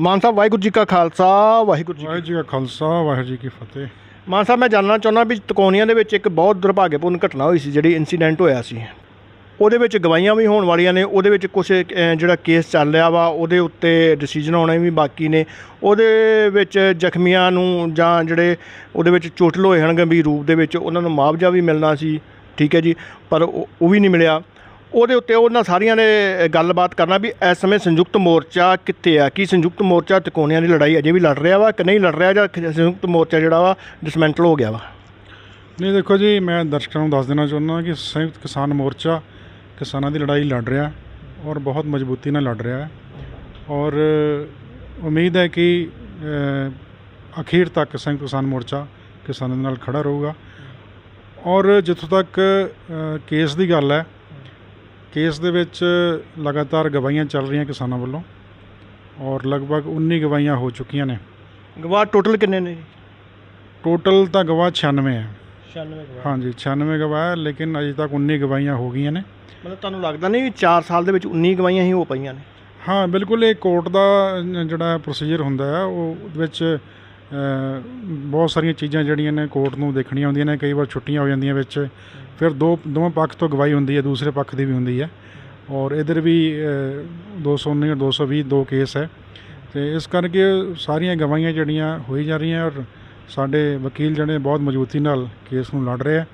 ਮਾਨ ਸਾਹਿਬ ਵਾਹਿਗੁਰੂ ਜੀ ਕਾ ਖਾਲਸਾ ਵਾਹਿਗੁਰੂ ਜੀ ਵਾਹਿਗੁਰੂ ਜੀ ਕਾ ਖਾਲਸਾ ਵਾਹਿਗੁਰੂ ਜੀ ਕੀ ਫਤਿਹ। ਮਾਨ ਸਾਹਿਬ ਮੈਂ ਜਾਣਨਾ ਚਾਹੁੰਦਾ ਵੀ ਤਕੋਨੀਆਂ ਦੇ ਵਿੱਚ ਇੱਕ ਬਹੁਤ ਦੁਰਭਾਗਿਆਪੂਰਨ ਘਟਨਾ ਹੋਈ ਸੀ ਜਿਹੜੀ ਇਨਸੀਡੈਂਟ ਹੋਇਆ ਸੀ। ਉਹਦੇ ਵਿੱਚ ਗਵਾਹੀਆਂ ਵੀ ਹੋਣ ਵਾਲੀਆਂ ਨੇ ਉਹਦੇ ਵਿੱਚ ਕੁਝ ਜਿਹੜਾ ਕੇਸ ਚੱਲ ਰਿਹਾ ਵਾ ਉਹਦੇ ਉੱਤੇ ਡਿਸੀਜਨ ਆਉਣੇ ਵੀ ਬਾਕੀ ਨੇ। ਉਹਦੇ ਵਿੱਚ ਜ਼ਖਮੀਆਂ ਨੂੰ ਜਾਂ ਜਿਹੜੇ ਉਹਦੇ ਵਿੱਚ ਚੋਟਲ ਹੋਏ ਹਨ ਗੰਭੀਰ ਰੂਪ ਦੇ ਵਿੱਚ ਉਹਨਾਂ ਨੂੰ ਮੁਆਵਜ਼ਾ ਵੀ ਮਿਲਣਾ ਸੀ ਠੀਕ ਹੈ ਜੀ ਪਰ ਉਹ ਵੀ ਨਹੀਂ ਮਿਲਿਆ। ਉਹਦੇ ਉੱਤੇ ਉਹਨਾਂ ਸਾਰੀਆਂ ਨੇ ਗੱਲਬਾਤ ਕਰਨਾ ਵੀ ਇਸ ਸਮੇਂ ਸੰਯੁਕਤ ਮੋਰਚਾ ਕਿੱਥੇ ਆ? ਕੀ ਸੰਯੁਕਤ ਮੋਰਚਾ ਤਕੋਨੀਆਂ ਦੀ ਲੜਾਈ ਅਜੇ ਵੀ ਲੜ ਰਿਹਾ ਵਾ ਕਿ ਨਹੀਂ ਲੜ ਰਿਹਾ ਜਾਂ ਸੰਯੁਕਤ ਮੋਰਚਾ ਜਿਹੜਾ ਵਾ ਡਿਸਮੈਂਟਲ ਹੋ ਗਿਆ ਵਾ? ਨਹੀਂ, ਦੇਖੋ ਜੀ, ਮੈਂ ਦਰਸ਼ਕਾਂ ਨੂੰ ਦੱਸ ਦੇਣਾ ਚਾਹੁੰਦਾ ਕਿ ਸੰਯੁਕਤ ਕਿਸਾਨ ਮੋਰਚਾ ਕਿਸਾਨਾਂ ਦੀ ਲੜਾਈ ਲੜ ਰਿਹਾ ਔਰ ਬਹੁਤ ਮਜ਼ਬੂਤੀ ਨਾਲ ਲੜ ਰਿਹਾ ਹੈ ਔਰ ਉਮੀਦ ਹੈ ਕਿ ਅਖੀਰ ਤੱਕ ਸੰਯੁਕਤ ਕਿਸਾਨ ਮੋਰਚਾ ਕਿਸਾਨਾਂ ਦੇ ਨਾਲ ਖੜਾ ਰਹੂਗਾ ਔਰ ਜਿੱਥੋਂ ਤੱਕ ਕੇਸ ਦੀ ਗੱਲ ਹੈ ਕੇਸ ਦੇ ਵਿੱਚ ਲਗਾਤਾਰ ਗਵਾਹੀਆਂ ਚੱਲ ਰਹੀਆਂ ਕਿਸਾਨਾਂ ਵੱਲੋਂ ਔਰ ਲਗਭਗ 19 ਗਵਾਹੀਆਂ ਹੋ ਚੁੱਕੀਆਂ ਨੇ। ਗਵਾਹ ਟੋਟਲ ਕਿੰਨੇ ਨੇ ਟੋਟਲ ਤਾਂ ਗਵਾਹ 96 ਹੈ। 96 ਗਵਾਹ। ਹਾਂਜੀ 96 ਗਵਾਹ ਹੈ ਲੇਕਿਨ ਅਜੇ ਤੱਕ 19 ਗਵਾਹੀਆਂ ਹੋ ਗਈਆਂ ਨੇ। ਮਤਲਬ ਤੁਹਾਨੂੰ ਲੱਗਦਾ ਨਹੀਂ ਵੀ 4 ਸਾਲ ਦੇ ਵਿੱਚ 19 ਗਵਾਹੀਆਂ ਹੀ ਹੋ ਪਈਆਂ ਨੇ? ਹਾਂ ਬਿਲਕੁਲ ਇਹ ਕੋਰਟ ਦਾ ਜ- ਜਿਹੜਾ ਪ੍ਰੋਸੀਜਰ ਹੁੰਦਾ ਹੈ ਉਹ ਵਿੱਚ ਬਹੁਤ ਸਾਰੀਆਂ ਚੀਜ਼ਾਂ ਜਿਹੜੀਆਂ ਨੇ ਕੋਰਟ ਨੂੰ ਦੇਖਣੀਆਂ ਹੁੰਦੀਆਂ ਨੇ ਕਈ ਵਾਰ ਛੁੱਟੀਆਂ ਹੋ ਜਾਂਦੀਆਂ ਵਿੱਚ। ਫਿਰ ਦੋ ਦੋਵਾਂ ਪੱਖ ਤੋਂ ਗਵਾਹੀ ਹੁੰਦੀ ਹੈ ਦੂਸਰੇ ਪੱਖ ਦੀ ਵੀ ਹੁੰਦੀ ਹੈ। ਔਰ ਇਧਰ ਵੀ ਅ, 219 ਔਰ 220 ਦੋ ਕੇਸ ਹੈ। ਤੇ ਇਸ ਕਰਕੇ ਸਾਰੀਆਂ ਗਵਾਹੀਆਂ ਜਿਹੜੀਆਂ ਹੋਈ ਜਾ ਰਹੀਆਂ ਔਰ ਸਾਡੇ ਵਕੀਲ ਜਿਹੜੇ ਬਹੁਤ ਮਜ਼ਬੂਤੀ ਨਾਲ ਕੇਸ ਨੂੰ ਲੜ ਰਹੇ ਆ।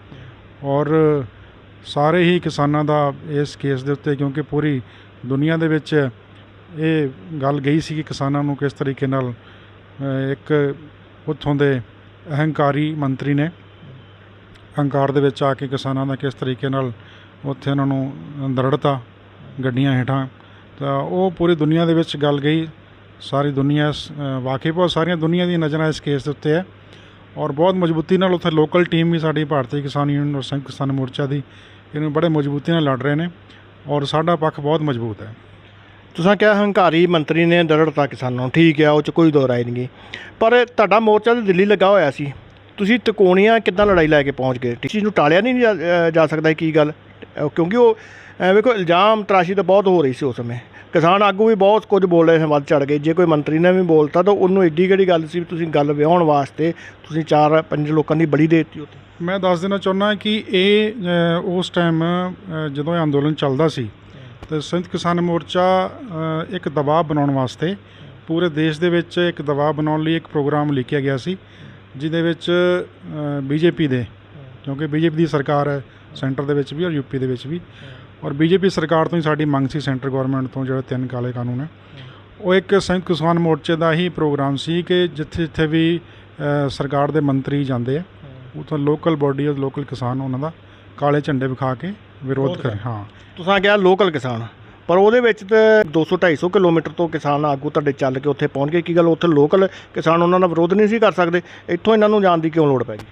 ਔਰ ਸਾਰੇ ਹੀ ਕਿਸਾਨਾਂ ਦਾ ਇਸ ਕੇਸ ਦੇ ਉੱਤੇ ਕਿਉਂਕਿ ਪੂਰੀ ਦੁਨੀਆ ਦੇ ਵਿੱਚ ਇਹ ਗੱਲ ਗਈ ਸੀ ਕਿ ਕਿਸਾਨਾਂ ਨੂੰ ਕਿਸ ਤਰੀਕੇ ਨਾਲ ਇੱਕ ਉੱਥੋਂ ਦੇ ਅਹੰਕਾਰੀ ਮੰਤਰੀ ਨੇ ਅਹੰਕਾਰ ਦੇ ਵਿੱਚ ਆ ਕੇ ਕਿਸਾਨਾਂ ਦਾ ਕਿਸ ਤਰੀਕੇ ਨਾਲ ਉੱਥੇ ਉਹਨਾਂ ਨੂੰ ਦਰੜਤਾ ਗੱਡੀਆਂ ਹੇਠਾਂ, ਤਾਂ ਉਹ ਪੂਰੀ ਦੁਨੀਆ ਦੇ ਵਿੱਚ ਗੱਲ ਗਈ, ਸਾਰੀ ਦੁਨੀਆ ਵਾਕਈ ਬਹੁਤ ਸਾਰੀਆਂ ਦੁਨੀਆ ਦੀਆਂ ਨਜ਼ਰਾਂ ਇਸ ਕੇਸ ਦੇ ਉੱਤੇ ਹੈ ਔਰ ਬਹੁਤ ਮਜ਼ਬੂਤੀ ਨਾਲ ਉੱਥੇ ਲੋਕਲ ਟੀਮ ਵੀ ਸਾਡੀ ਭਾਰਤੀ ਕਿਸਾਨ ਯੂਨੀਅਨ ਔਰ ਸੰਯੁਕਤ ਕਿਸਾਨ ਮੋਰਚਾ ਦੀ, ਇਹਨੂੰ ਬੜੇ ਮਜ਼ਬੂਤੀ ਨਾਲ ਲੜ ਰਹੇ ਨੇ ਔਰ ਸਾਡਾ ਪੱਖ ਬਹੁਤ ਮਜ਼ਬੂਤ ਹੈ। ਤੁਸੀਂ ਕਿਹਾ ਹੰਕਾਰੀ ਮੰਤਰੀ ਨੇ ਦਰੜਤਾ ਕਿਸਾਨਾਂ ਨੂੰ, ਠੀਕ ਆ, ਉਹ ਚ ਕੋਈ ਦੋ ਰਾਏ ਨਹੀਂ ਗੀ। ਪਰ ਤੁਹਾਡਾ ਮੋਰਚਾ ਤਾਂ ਦਿੱਲੀ ਲੱਗਾ ਹੋਇਆ ਸੀ। ਤੁਸੀਂ ਤਕੋਣੀਆਂ ਕਿੱਦਾਂ ਲੜਾਈ ਲੈ ਕੇ ਪਹੁੰਚ ਗਏ? ਇਸ ਚੀਜ਼ ਨੂੰ ਟਾਲਿਆ ਨਹੀਂ ਜਾ- ਜਾ ਸਕਦਾ ਕੀ ਗੱਲ? ਕਿਉਂਕਿ ਉਹ ਵੇਖੋ, ਇਲਜ਼ਾਮ ਤਰਾਸ਼ੀ ਤਾਂ ਬਹੁਤ ਹੋ ਰਹੀ ਸੀ ਉਸ ਸਮੇਂ। ਕਿਸਾਨ ਆਗੂ ਵੀ ਬਹੁਤ ਕੁਝ ਬੋਲ ਰਹੇ ਸੀ ਵੱਧ ਚੜ ਗਏ ਜੇ ਕੋਈ ਮੰਤਰੀ ਨੇ ਵੀ ਬੋਲਤਾ ਤਾਂ ਉਹਨੂੰ ਏਡੀ ਕਿਹੜੀ ਗੱਲ ਸੀ ਵੀ ਤੁਸੀਂ ਗੱਲ ਵਿਆਉਣ ਵਾਸਤੇ ਤੁਸੀਂ ਚਾਰ ਪੰਜ ਲੋਕਾਂ ਦੀ ਬਲੀ ਦੇ ਦਿੱਤੀ ਉੱਥੇ? ਮੈਂ ਦੱਸ ਦੇਣਾ ਚਾਹੁੰਦਾ ਕਿ ਇਹ ਉਸ ਟਾਈਮ ਜਦੋਂ ਇਹ ਅੰਦੋਲਨ ਚੱਲਦਾ ਸੀ ਤੇ ਸੰਯੁਕਤ ਕਿਸਾਨ ਮੋਰਚਾ ਇੱਕ ਦਬਾਅ ਬਣਾਉਣ ਵਾਸਤੇ ਪੂਰੇ ਦੇਸ਼ ਦੇ ਵਿੱਚ ਇੱਕ ਦਬਾਅ ਬਣਾਉਣ ਲਈ ਇੱਕ ਪ੍ਰੋਗਰਾਮ ਲਿਖਿਆ ਗਿਆ ਸੀ, ਜਿਹਦੇ ਵਿੱਚ ਬੀਜੇਪੀ ਦੇ, ਕਿਉਂਕਿ ਬੀਜੇਪੀ ਦੀ ਸਰਕਾਰ ਹੈ, ਸੈਂਟਰ ਦੇ ਵਿੱਚ ਵੀ ਔਰ ਯੂਪੀ ਦੇ ਵਿੱਚ ਵੀ। ਔਰ ਬੀਜੇਪੀ ਸਰਕਾਰ ਤੋਂ ਹੀ ਸਾਡੀ ਮੰਗ ਸੀ ਸੈਂਟਰ ਗਵਰਨਮੈਂਟ ਤੋਂ, ਜਿਹੜੇ ਤਿੰਨ ਕਾਲੇ ਕਾਨੂੰਨ ਹੈ। ਉਹ ਇੱਕ ਸੰਯੁਕਤ ਕਿਸਾਨ ਮੋਰਚੇ ਦਾ ਹੀ ਪ੍ਰੋਗਰਾਮ ਸੀ ਕਿ ਜਿੱਥੇ ਜਿੱਥੇ ਵੀ ਸਰਕਾਰ ਦੇ ਮੰਤਰੀ ਜਾਂਦੇ ਆ, ਉਥੋਂ ਲੋਕਲ ਬੋਡੀ ਔਰ ਲੋਕਲ ਕਿਸਾਨ ਉਹਨਾਂ ਦਾ ਕਾਲੇ ਝੰਡੇ ਵਿਖਾ ਕੇ ਵਿਰੋਧ ਕਰ ਹਾਂ। ਤੁਸੀਂ ਕਿਹਾ ਲੋਕਲ ਕਿਸਾਨ ਪਰ ਉਹਦੇ ਵਿੱਚ ਤੇ 200 250 ਕਿਲੋਮੀਟਰ ਤੋਂ ਕਿਸਾਨ ਆਗੂ ਤੁਹਾਡੇ ਚੱਲ ਕੇ ਉੱਥੇ ਪਹੁੰਚ ਗਏ। ਕੀ ਗੱਲ ਉੱਥੇ ਲੋਕਲ ਕਿਸਾਨ ਉਹਨਾਂ ਦਾ ਵਿਰੋਧ ਨਹੀਂ ਸੀ ਕਰ ਸਕਦੇ? ਇੱਥੋਂ ਇਹਨਾਂ ਨੂੰ ਜਾਣ ਦੀ ਕਿਉਂ ਲੋੜ ਪੈ ਗਈ?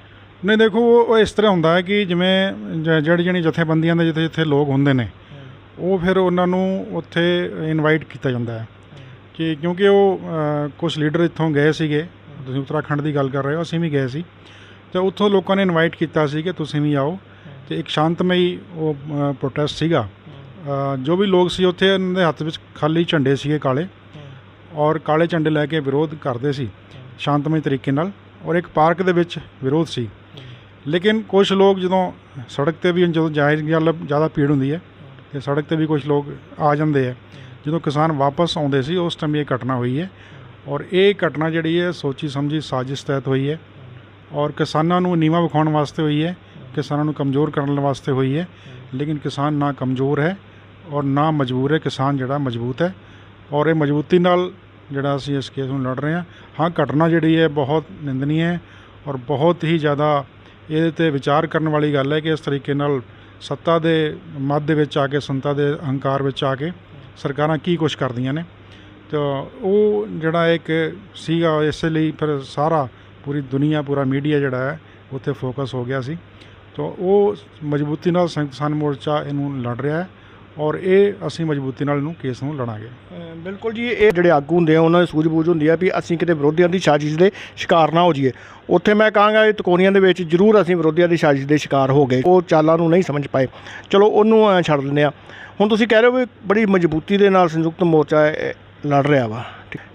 ਨਹੀਂ ਦੇਖੋ ਉਹ ਇਸ ਤਰ੍ਹਾਂ ਹੁੰਦਾ ਹੈ ਕਿ ਜਿਵੇਂ ਜਿਹੜੀ ਜਿਹੜੀ ਜਥੇਬੰਦੀਆਂ ਦੇ ਜਿੱਥੇ ਜਿੱਥੇ ਲੋਕ ਹੁੰਦੇ ਨੇ ਉਹ ਫਿਰ ਉਹਨਾਂ ਨੂੰ ਉੱਥੇ ਇਨਵਾਈਟ ਕੀਤਾ ਜਾਂਦਾ ਹੈ ਕਿ ਕਿਉਂਕਿ ਉਹ ਕੁਝ ਲੀਡਰ ਇੱਥੋਂ ਗਏ ਸੀਗੇ। ਤੁਸੀਂ ਉੱਤਰਾਖੰਡ ਦੀ ਗੱਲ ਕਰ ਰਹੇ ਹੋ ਅਸੀਂ ਵੀ ਗਏ ਸੀ। ਤੇ ਉੱਥੋਂ ਲੋਕਾਂ ਨੇ ਇਨਵਾਈਟ ਕੀਤਾ ਸੀ ਕਿ ਤੁਸੀਂ ਵੀ ਆਓ। ਤੇ ਇੱਕ ਸ਼ਾਂਤਮਈ ਉਹ ਪ੍ਰੋਟੈਸਟ ਸੀਗਾ। ਜੋ ਵੀ ਲੋਕ ਸੀ ਉੱਥੇ ਉਹਨਾਂ ਦੇ ਹੱਥ ਵਿੱਚ ਖਾਲੀ ਝੰਡੇ ਸੀਗੇ ਕਾਲੇ। ਔਰ ਕਾਲੇ ਝੰਡੇ ਲੈ ਕੇ ਵਿਰੋਧ ਕਰਦੇ ਸੀ, ਸ਼ਾਂਤਮਈ ਤਰੀਕੇ ਨਾਲ। ਔਰ ਇੱਕ ਪਾਰਕ ਦੇ ਵਿੱਚ ਵਿਰੋਧ ਸੀ। ਲੇਕਿਨ ਕੁਝ ਲੋਕ ਜਦੋਂ ਸੜਕ ਤੇ ਵੀ ਜਦੋਂ ਜਾਇਜ਼ ਗੱਲ ਜ਼ਿਆਦਾ ਭੀੜ ਹੁੰਦੀ ਹੈ, ਤੇ ਸੜਕ ਤੇ ਵੀ ਕੁਝ ਲੋਕ ਆ ਜਾਂਦੇ ਆ ਜਦੋਂ ਕਿਸਾਨ ਵਾਪਸ ਆਉਂਦੇ ਸੀ, ਉਸ ਟਾਈਮ ਇਹ ਘਟਨਾ ਹੋਈ ਹੈ। ਔਰ ਇਹ ਘਟਨਾ ਜਿਹੜੀ ਹੈ ਸੋਚੀ ਸਮਝੀ ਸਾਜ਼ਿਸ਼ ਤਹਿਤ ਹੋਈ ਹੈ। ਔਰ ਕਿਸਾਨਾਂ ਨੂੰ ਨੀਵਾ ਵਿਖਾਉਣ ਵਾਸਤੇ ਹੋਈ ਹੈ। ਕਿਸਾਨਾਂ ਨੂੰ ਕਮਜ਼ੋਰ ਕਰਨ ਵਾਸਤੇ ਹੋਈ ਹੈ। ਲੇਕਿਨ ਕਿਸਾਨ ਨਾ ਕਮਜ਼ੋਰ ਹੈ ਔਰ ਨਾ ਮਜਬੂਰ ਹੈ। ਕਿਸਾਨ ਜਿਹੜਾ ਮਜ਼ਬੂਤ ਹੈ ਔਰ ਇਹ ਮਜ਼ਬੂਤੀ ਨਾਲ ਜਿਹੜਾ ਅਸੀਂ ਇਸ ਕੇਸ ਨੂੰ ਲੜ ਰਹੇ ਹਾਂ। ਹਾਂ, ਘਟਨਾ ਜਿਹੜੀ ਹੈ ਬਹੁਤ ਨਿੰਦਨੀ ਹੈ ਔਰ ਬਹੁਤ ਹੀ ਜ਼ਿਆਦਾ ਇਹਦੇ ਤੇ ਵਿਚਾਰ ਕਰਨ ਵਾਲੀ ਗੱਲ ਹੈ ਕਿ ਇਸ ਤਰੀਕੇ ਨਾਲ ਸੱਤਾ ਦੇ ਮੱਧ ਦੇ ਵਿੱਚ ਆ ਕੇ, ਸੰਤਾ ਦੇ ਅਹੰਕਾਰ ਵਿੱਚ ਆ ਕੇ ਸਰਕਾਰਾਂ ਕੀ ਕੁਛ ਕਰਦੀਆਂ ਨੇ। ਤਾਂ ਉਹ ਜਿਹੜਾ ਇੱਕ ਸੀਗਾ, ਇਸੇ ਲਈ ਫਿਰ ਸਾਰਾ ਪੂਰੀ ਦੁਨੀਆ, ਪੂਰਾ ਮੀਡੀਆ ਜਿਹੜਾ ਹੈ, ਉੱਥੇ ਫੋਕਸ ਹੋ ਗਿਆ ਸੀ। ਤਾਂ ਉਹ ਮਜ਼ਬੂਤੀ ਨਾਲ ਸੰਯੁਕਤ ਕਿਸਾਨ ਮੋਰਚਾ ਇਹਨੂੰ ਲੜ ਰਿਹਾ ਹੈ ਔਰ ਇਹ ਅਸੀਂ ਮਜ਼ਬੂਤੀ ਨਾਲ ਇਹਨੂੰ ਕੇਸ ਨੂੰ ਲੜਾਂਗੇ। ਬਿਲਕੁਲ ਜੀ ਇਹ ਜਿਹੜੇ ਆਗੂ ਹੁੰਦੇ ਆ ਉਹਨਾਂ ਦੀ ਸੂਝ-ਬੂਝ ਹੁੰਦੀ ਆ ਵੀ ਅਸੀਂ ਕਿਤੇ ਵਿਰੋਧੀਆਂ ਦੀ ਸਾਜ਼ਿਸ਼ ਦੇ ਸ਼ਿਕਾਰ ਨਾ ਹੋ ਜਾਈਏ। ਉੱਥੇ ਮੈਂ ਕਹਾਂਗਾ ਇਹ ਤਕੋਨੀਆਂ ਦੇ ਵਿੱਚ ਜ਼ਰੂਰ ਅਸੀਂ ਵਿਰੋਧੀਆਂ ਦੀ ਸਾਜ਼ਿਸ਼ ਦੇ ਸ਼ਿਕਾਰ ਹੋ ਗਏ। ਉਹ ਚਾਲਾਂ ਨੂੰ ਨਹੀਂ ਸਮਝ ਪਾਏ। ਚਲੋ ਉਹਨੂੰ ਅ, ਛੱਡ ਦਿੰਦੇ ਆ। ਹੁਣ ਤੁਸੀਂ ਕਹਿ ਰਹੇ ਹੋ ਵੀ ਬੜੀ ਮਜ਼ਬੂਤੀ ਦੇ ਨਾਲ ਸੰਯੁਕਤ ਮੋਰਚਾ ਲੜ ਰਿਹਾ ਵਾ।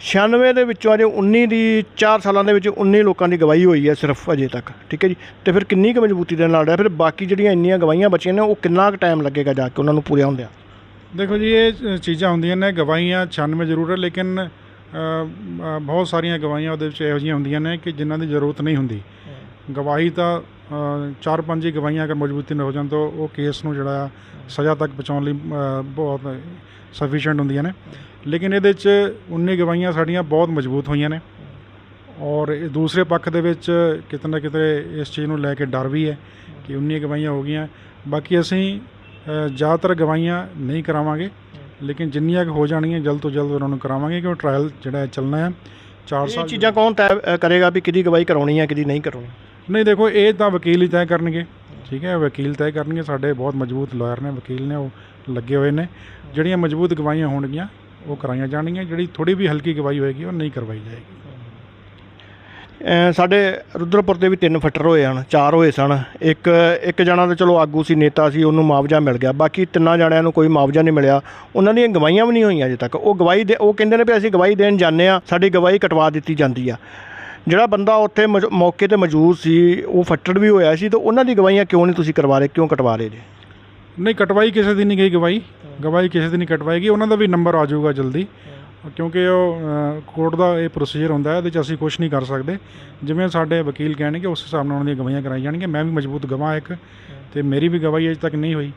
96 ਦੇ ਵਿੱਚੋਂ ਅਜੇ 19 ਦੀ 4 ਸਾਲਾਂ ਦੇ ਵਿੱਚ 19 ਲੋਕਾਂ ਦੀ ਗਵਾਹੀ ਹੋਈ ਹੈ ਸਿਰਫ ਅਜੇ ਤੱਕ, ਠੀਕ ਹੈ ਜੀ? ਤੇ ਫਿਰ ਕਿੰਨੀ ਕੁ ਮਜ਼ਬੂਤੀ ਦੇ ਨਾਲ ਰਿਹਾ? ਫਿਰ ਬਾਕੀ ਜਿਹੜੀਆਂ ਇੰਨੀਆਂ ਗਵਾਹੀਆਂ ਬਚੀਆਂ ਨੇ, ਉਹ ਕਿੰਨਾ ਕੁ ਟਾਈਮ ਲੱਗੇਗਾ ਜਾ ਕੇ ਉਹਨਾਂ ਨੂੰ ਪੂਰੀਆਂ ਹੁੰਦਿਆਂ? ਦੇਖੋ ਜੀ, ਇਹ ਚੀਜ਼ਾਂ ਹੁੰਦੀਆਂ ਨੇ, ਗਵਾਹੀਆਂ 96 ਜ਼ਰੂਰ ਹੈ, ਲੇਕਿਨ ਬਹੁਤ ਸਾਰੀਆਂ ਗਵਾਹੀਆਂ ਉਹਦੇ ਵਿੱਚ ਇਹੋ ਜਿਹੀਆਂ ਹੁੰਦੀਆਂ ਨੇ ਕਿ ਜਿਨ੍ਹਾਂ ਦੀ ਜ਼ਰੂਰਤ ਨਹੀਂ ਹੁੰਦੀ। ਗਵਾਹੀ ਤਾਂ ਚਾਰ ਪੰਜ ਹੀ ਗਵਾਹੀਆਂ ਅਗਰ ਮਜ਼ਬੂਤੀ ਨਾਲ ਹੋ ਜਾਣ ਤਾਂ ਉਹ ਕੇਸ ਨੂੰ ਜਿਹੜਾ ਆ, ਸਜ਼ਾ ਤੱਕ ਪਹੁੰਚਾਉਣ ਲਈ ਬਹੁਤ ਸਫੀਸ਼ੀਐਂਟ ਹੁੰਦੀਆਂ ਨੇ। ਲੇਕਿਨ ਇਹਦੇ 'ਚ 19 ਗਵਾਹੀਆਂ ਸਾਡੀਆਂ ਬਹੁਤ ਮਜ਼ਬੂਤ ਹੋਈਆਂ ਨੇ। ਔਰ ਇਹ ਦੂਸਰੇ ਪੱਖ ਦੇ ਵਿੱਚ ਕਿਤੇ ਨਾ ਕਿਤੇ ਇਸ ਚੀਜ਼ ਨੂੰ ਲੈ ਕੇ ਡਰ ਵੀ ਹੈ ਕਿ 19 ਗਵਾਹੀਆਂ ਹੋ ਗਈਆਂ। ਬਾਕੀ ਅਸੀਂ ਜ਼ਿਆਦਾਤਰ ਗਵਾਹੀਆਂ ਨਹੀਂ ਕਰਾਵਾਂਗੇ ਲੇਕਿਨ ਜਿੰਨੀਆਂ ਕੁ ਹੋ ਜਾਣਗੀਆਂ ਜਲਦ ਤੋਂ ਜਲਦ ਉਹਨਾਂ ਨੂੰ ਕਰਾਵਾਂਗੇ ਕਿਉਂ ਟ੍ਰਾਇਲ ਜਿਹੜਾ ਚੱਲਣਾ ਹੈ। 4 ਇਹ ਸਾਲ ਚੀਜ਼ਾਂ ਕੌਣ ਤੈਅ ਕਰੇਗਾ ਵੀ ਕਿਹਦੀ ਗਵਾਹੀ ਕਰਾਉਣੀ ਹੈ ਕਿਹਦੀ ਨਹੀਂ ਕਰਾਉਣੀ? ਨਹੀਂ ਦੇਖੋ ਇਹ ਤਾਂ ਵਕੀਲ ਹੀ ਤੈਅ ਕਰਨਗੇ। ਠੀਕ ਹੈ ਵਕੀਲ ਤੈਅ ਕਰਨਗੇ। ਸਾਡੇ ਬਹੁਤ ਮਜ਼ਬੂਤ ਲਾਇਰ ਨੇ ਵਕੀਲ ਨੇ ਉਹ ਲੱਗੇ ਹੋਏ ਨੇ। ਜਿਹੜੀਆਂ ਮਜ਼ਬੂਤ ਗਵਾਹੀਆਂ ਹੋਣਗੀਆਂ ਉਹ ਕਰਾਈਆਂ ਜਾਣਗੀਆਂ, ਜਿਹੜੀ ਥੋੜੀ ਵੀ ਹਲਕੀ ਗਵਾਈ ਹੋਏਗੀ, ਉਹ ਨਹੀਂ ਕਰਵਾਈ ਜਾਏਗੀ। ਸਾਡੇ ਰੁਦਰਪੁਰ ਦੇ ਵੀ ਤਿੰਨ ਫੱਟਰ ਹੋਏ ਹਨ, ਚਾਰ ਹੋਏ ਸਨ। ਇੱਕ ਇੱਕ ਜਣਾ ਦਾ ਚਲੋ ਆਗੂ ਸੀ, ਨੇਤਾ ਸੀ, ਉਹਨੂੰ ਮੁਆਵਜ਼ਾ ਮਿਲ ਗਿਆ। ਬਾਕੀ ਤਿੰਨਾਂ ਜਣਿਆਂ ਨੂੰ ਕੋਈ ਮੁਆਵਜ਼ਾ ਨਹੀਂ ਮਿਲਿਆ। ਉਹਨਾਂ ਦੀਆਂ ਗਵਾਈਆਂ ਵੀ ਨਹੀਂ ਹੋਈਆਂ ਅਜੇ ਤੱਕ। ਉਹ ਗਵਾਹੀ ਦੇ, ਉਹ ਕਹਿੰਦੇ ਨੇ ਵੀ ਅਸੀਂ ਗਵਾਹੀ ਦੇਣ ਜਾਂਦੇ ਆ ਸਾਡੀ ਗਵਾਹੀ ਕਟਵਾ ਦਿੱਤੀ ਜਾਂਦੀ ਆ। ਜਿਹੜਾ ਬੰਦਾ ਉੱਥੇ ਮੌਕੇ ਤੇ ਮੌਜੂਦ ਸੀ, ਉਹ ਫੱਟੜ ਵੀ ਹੋਇਆ ਸੀ, ਤਾਂ ਉਹਨਾਂ ਦੀ ਗਵਾਈਆਂ ਕਿਉਂ ਨਹੀਂ ਤੁਸੀਂ ਕਰਵਾ ਰਹੇ, ਕਿਉਂ ਕਟਵਾ ਰਹੇ ਜੇ? ਨਹੀਂ ਕਟਵਾਈ ਕਿਸੇ ਦੀ ਨਹੀਂ ਗਈ ਗਵਾਹੀ। ਗਵਾਹੀ ਕਿਸੇ ਦੀ ਨਹੀਂ ਕਟਵਾਏਗੀ ਉਹਨਾਂ ਦਾ ਵੀ ਨੰਬਰ ਆ ਜਾਊਗਾ ਜਲਦੀ। ਕਿਉਂਕਿ ਉਹ ਕੋਰਟ ਦਾ ਇਹ ਪ੍ਰੋਸੀਜਰ ਹੁੰਦਾ ਹੈ ਇਹਦੇ 'ਚ ਅਸੀਂ ਕੁਝ ਨਹੀਂ ਕਰ ਸਕਦੇ। ਜਿਵੇਂ ਸਾਡੇ ਵਕੀਲ ਕਹਿਣਗੇ ਉਸ ਹਿਸਾਬ ਨਾਲ ਉਹਨਾਂ ਦੀਆਂ ਗਵਾਹੀਆਂ ਕਰਾਈ ਜਾਣਗੀਆਂ। ਮੈਂ ਵੀ ਮਜ਼ਬੂਤ ਗਵਾਹ ਇੱਕ ਤੇ ਮੇਰੀ ਵੀ ਗਵਾਹੀ ਅਜੇ ਤੱਕ ਨਹੀਂ ਹੋਈ।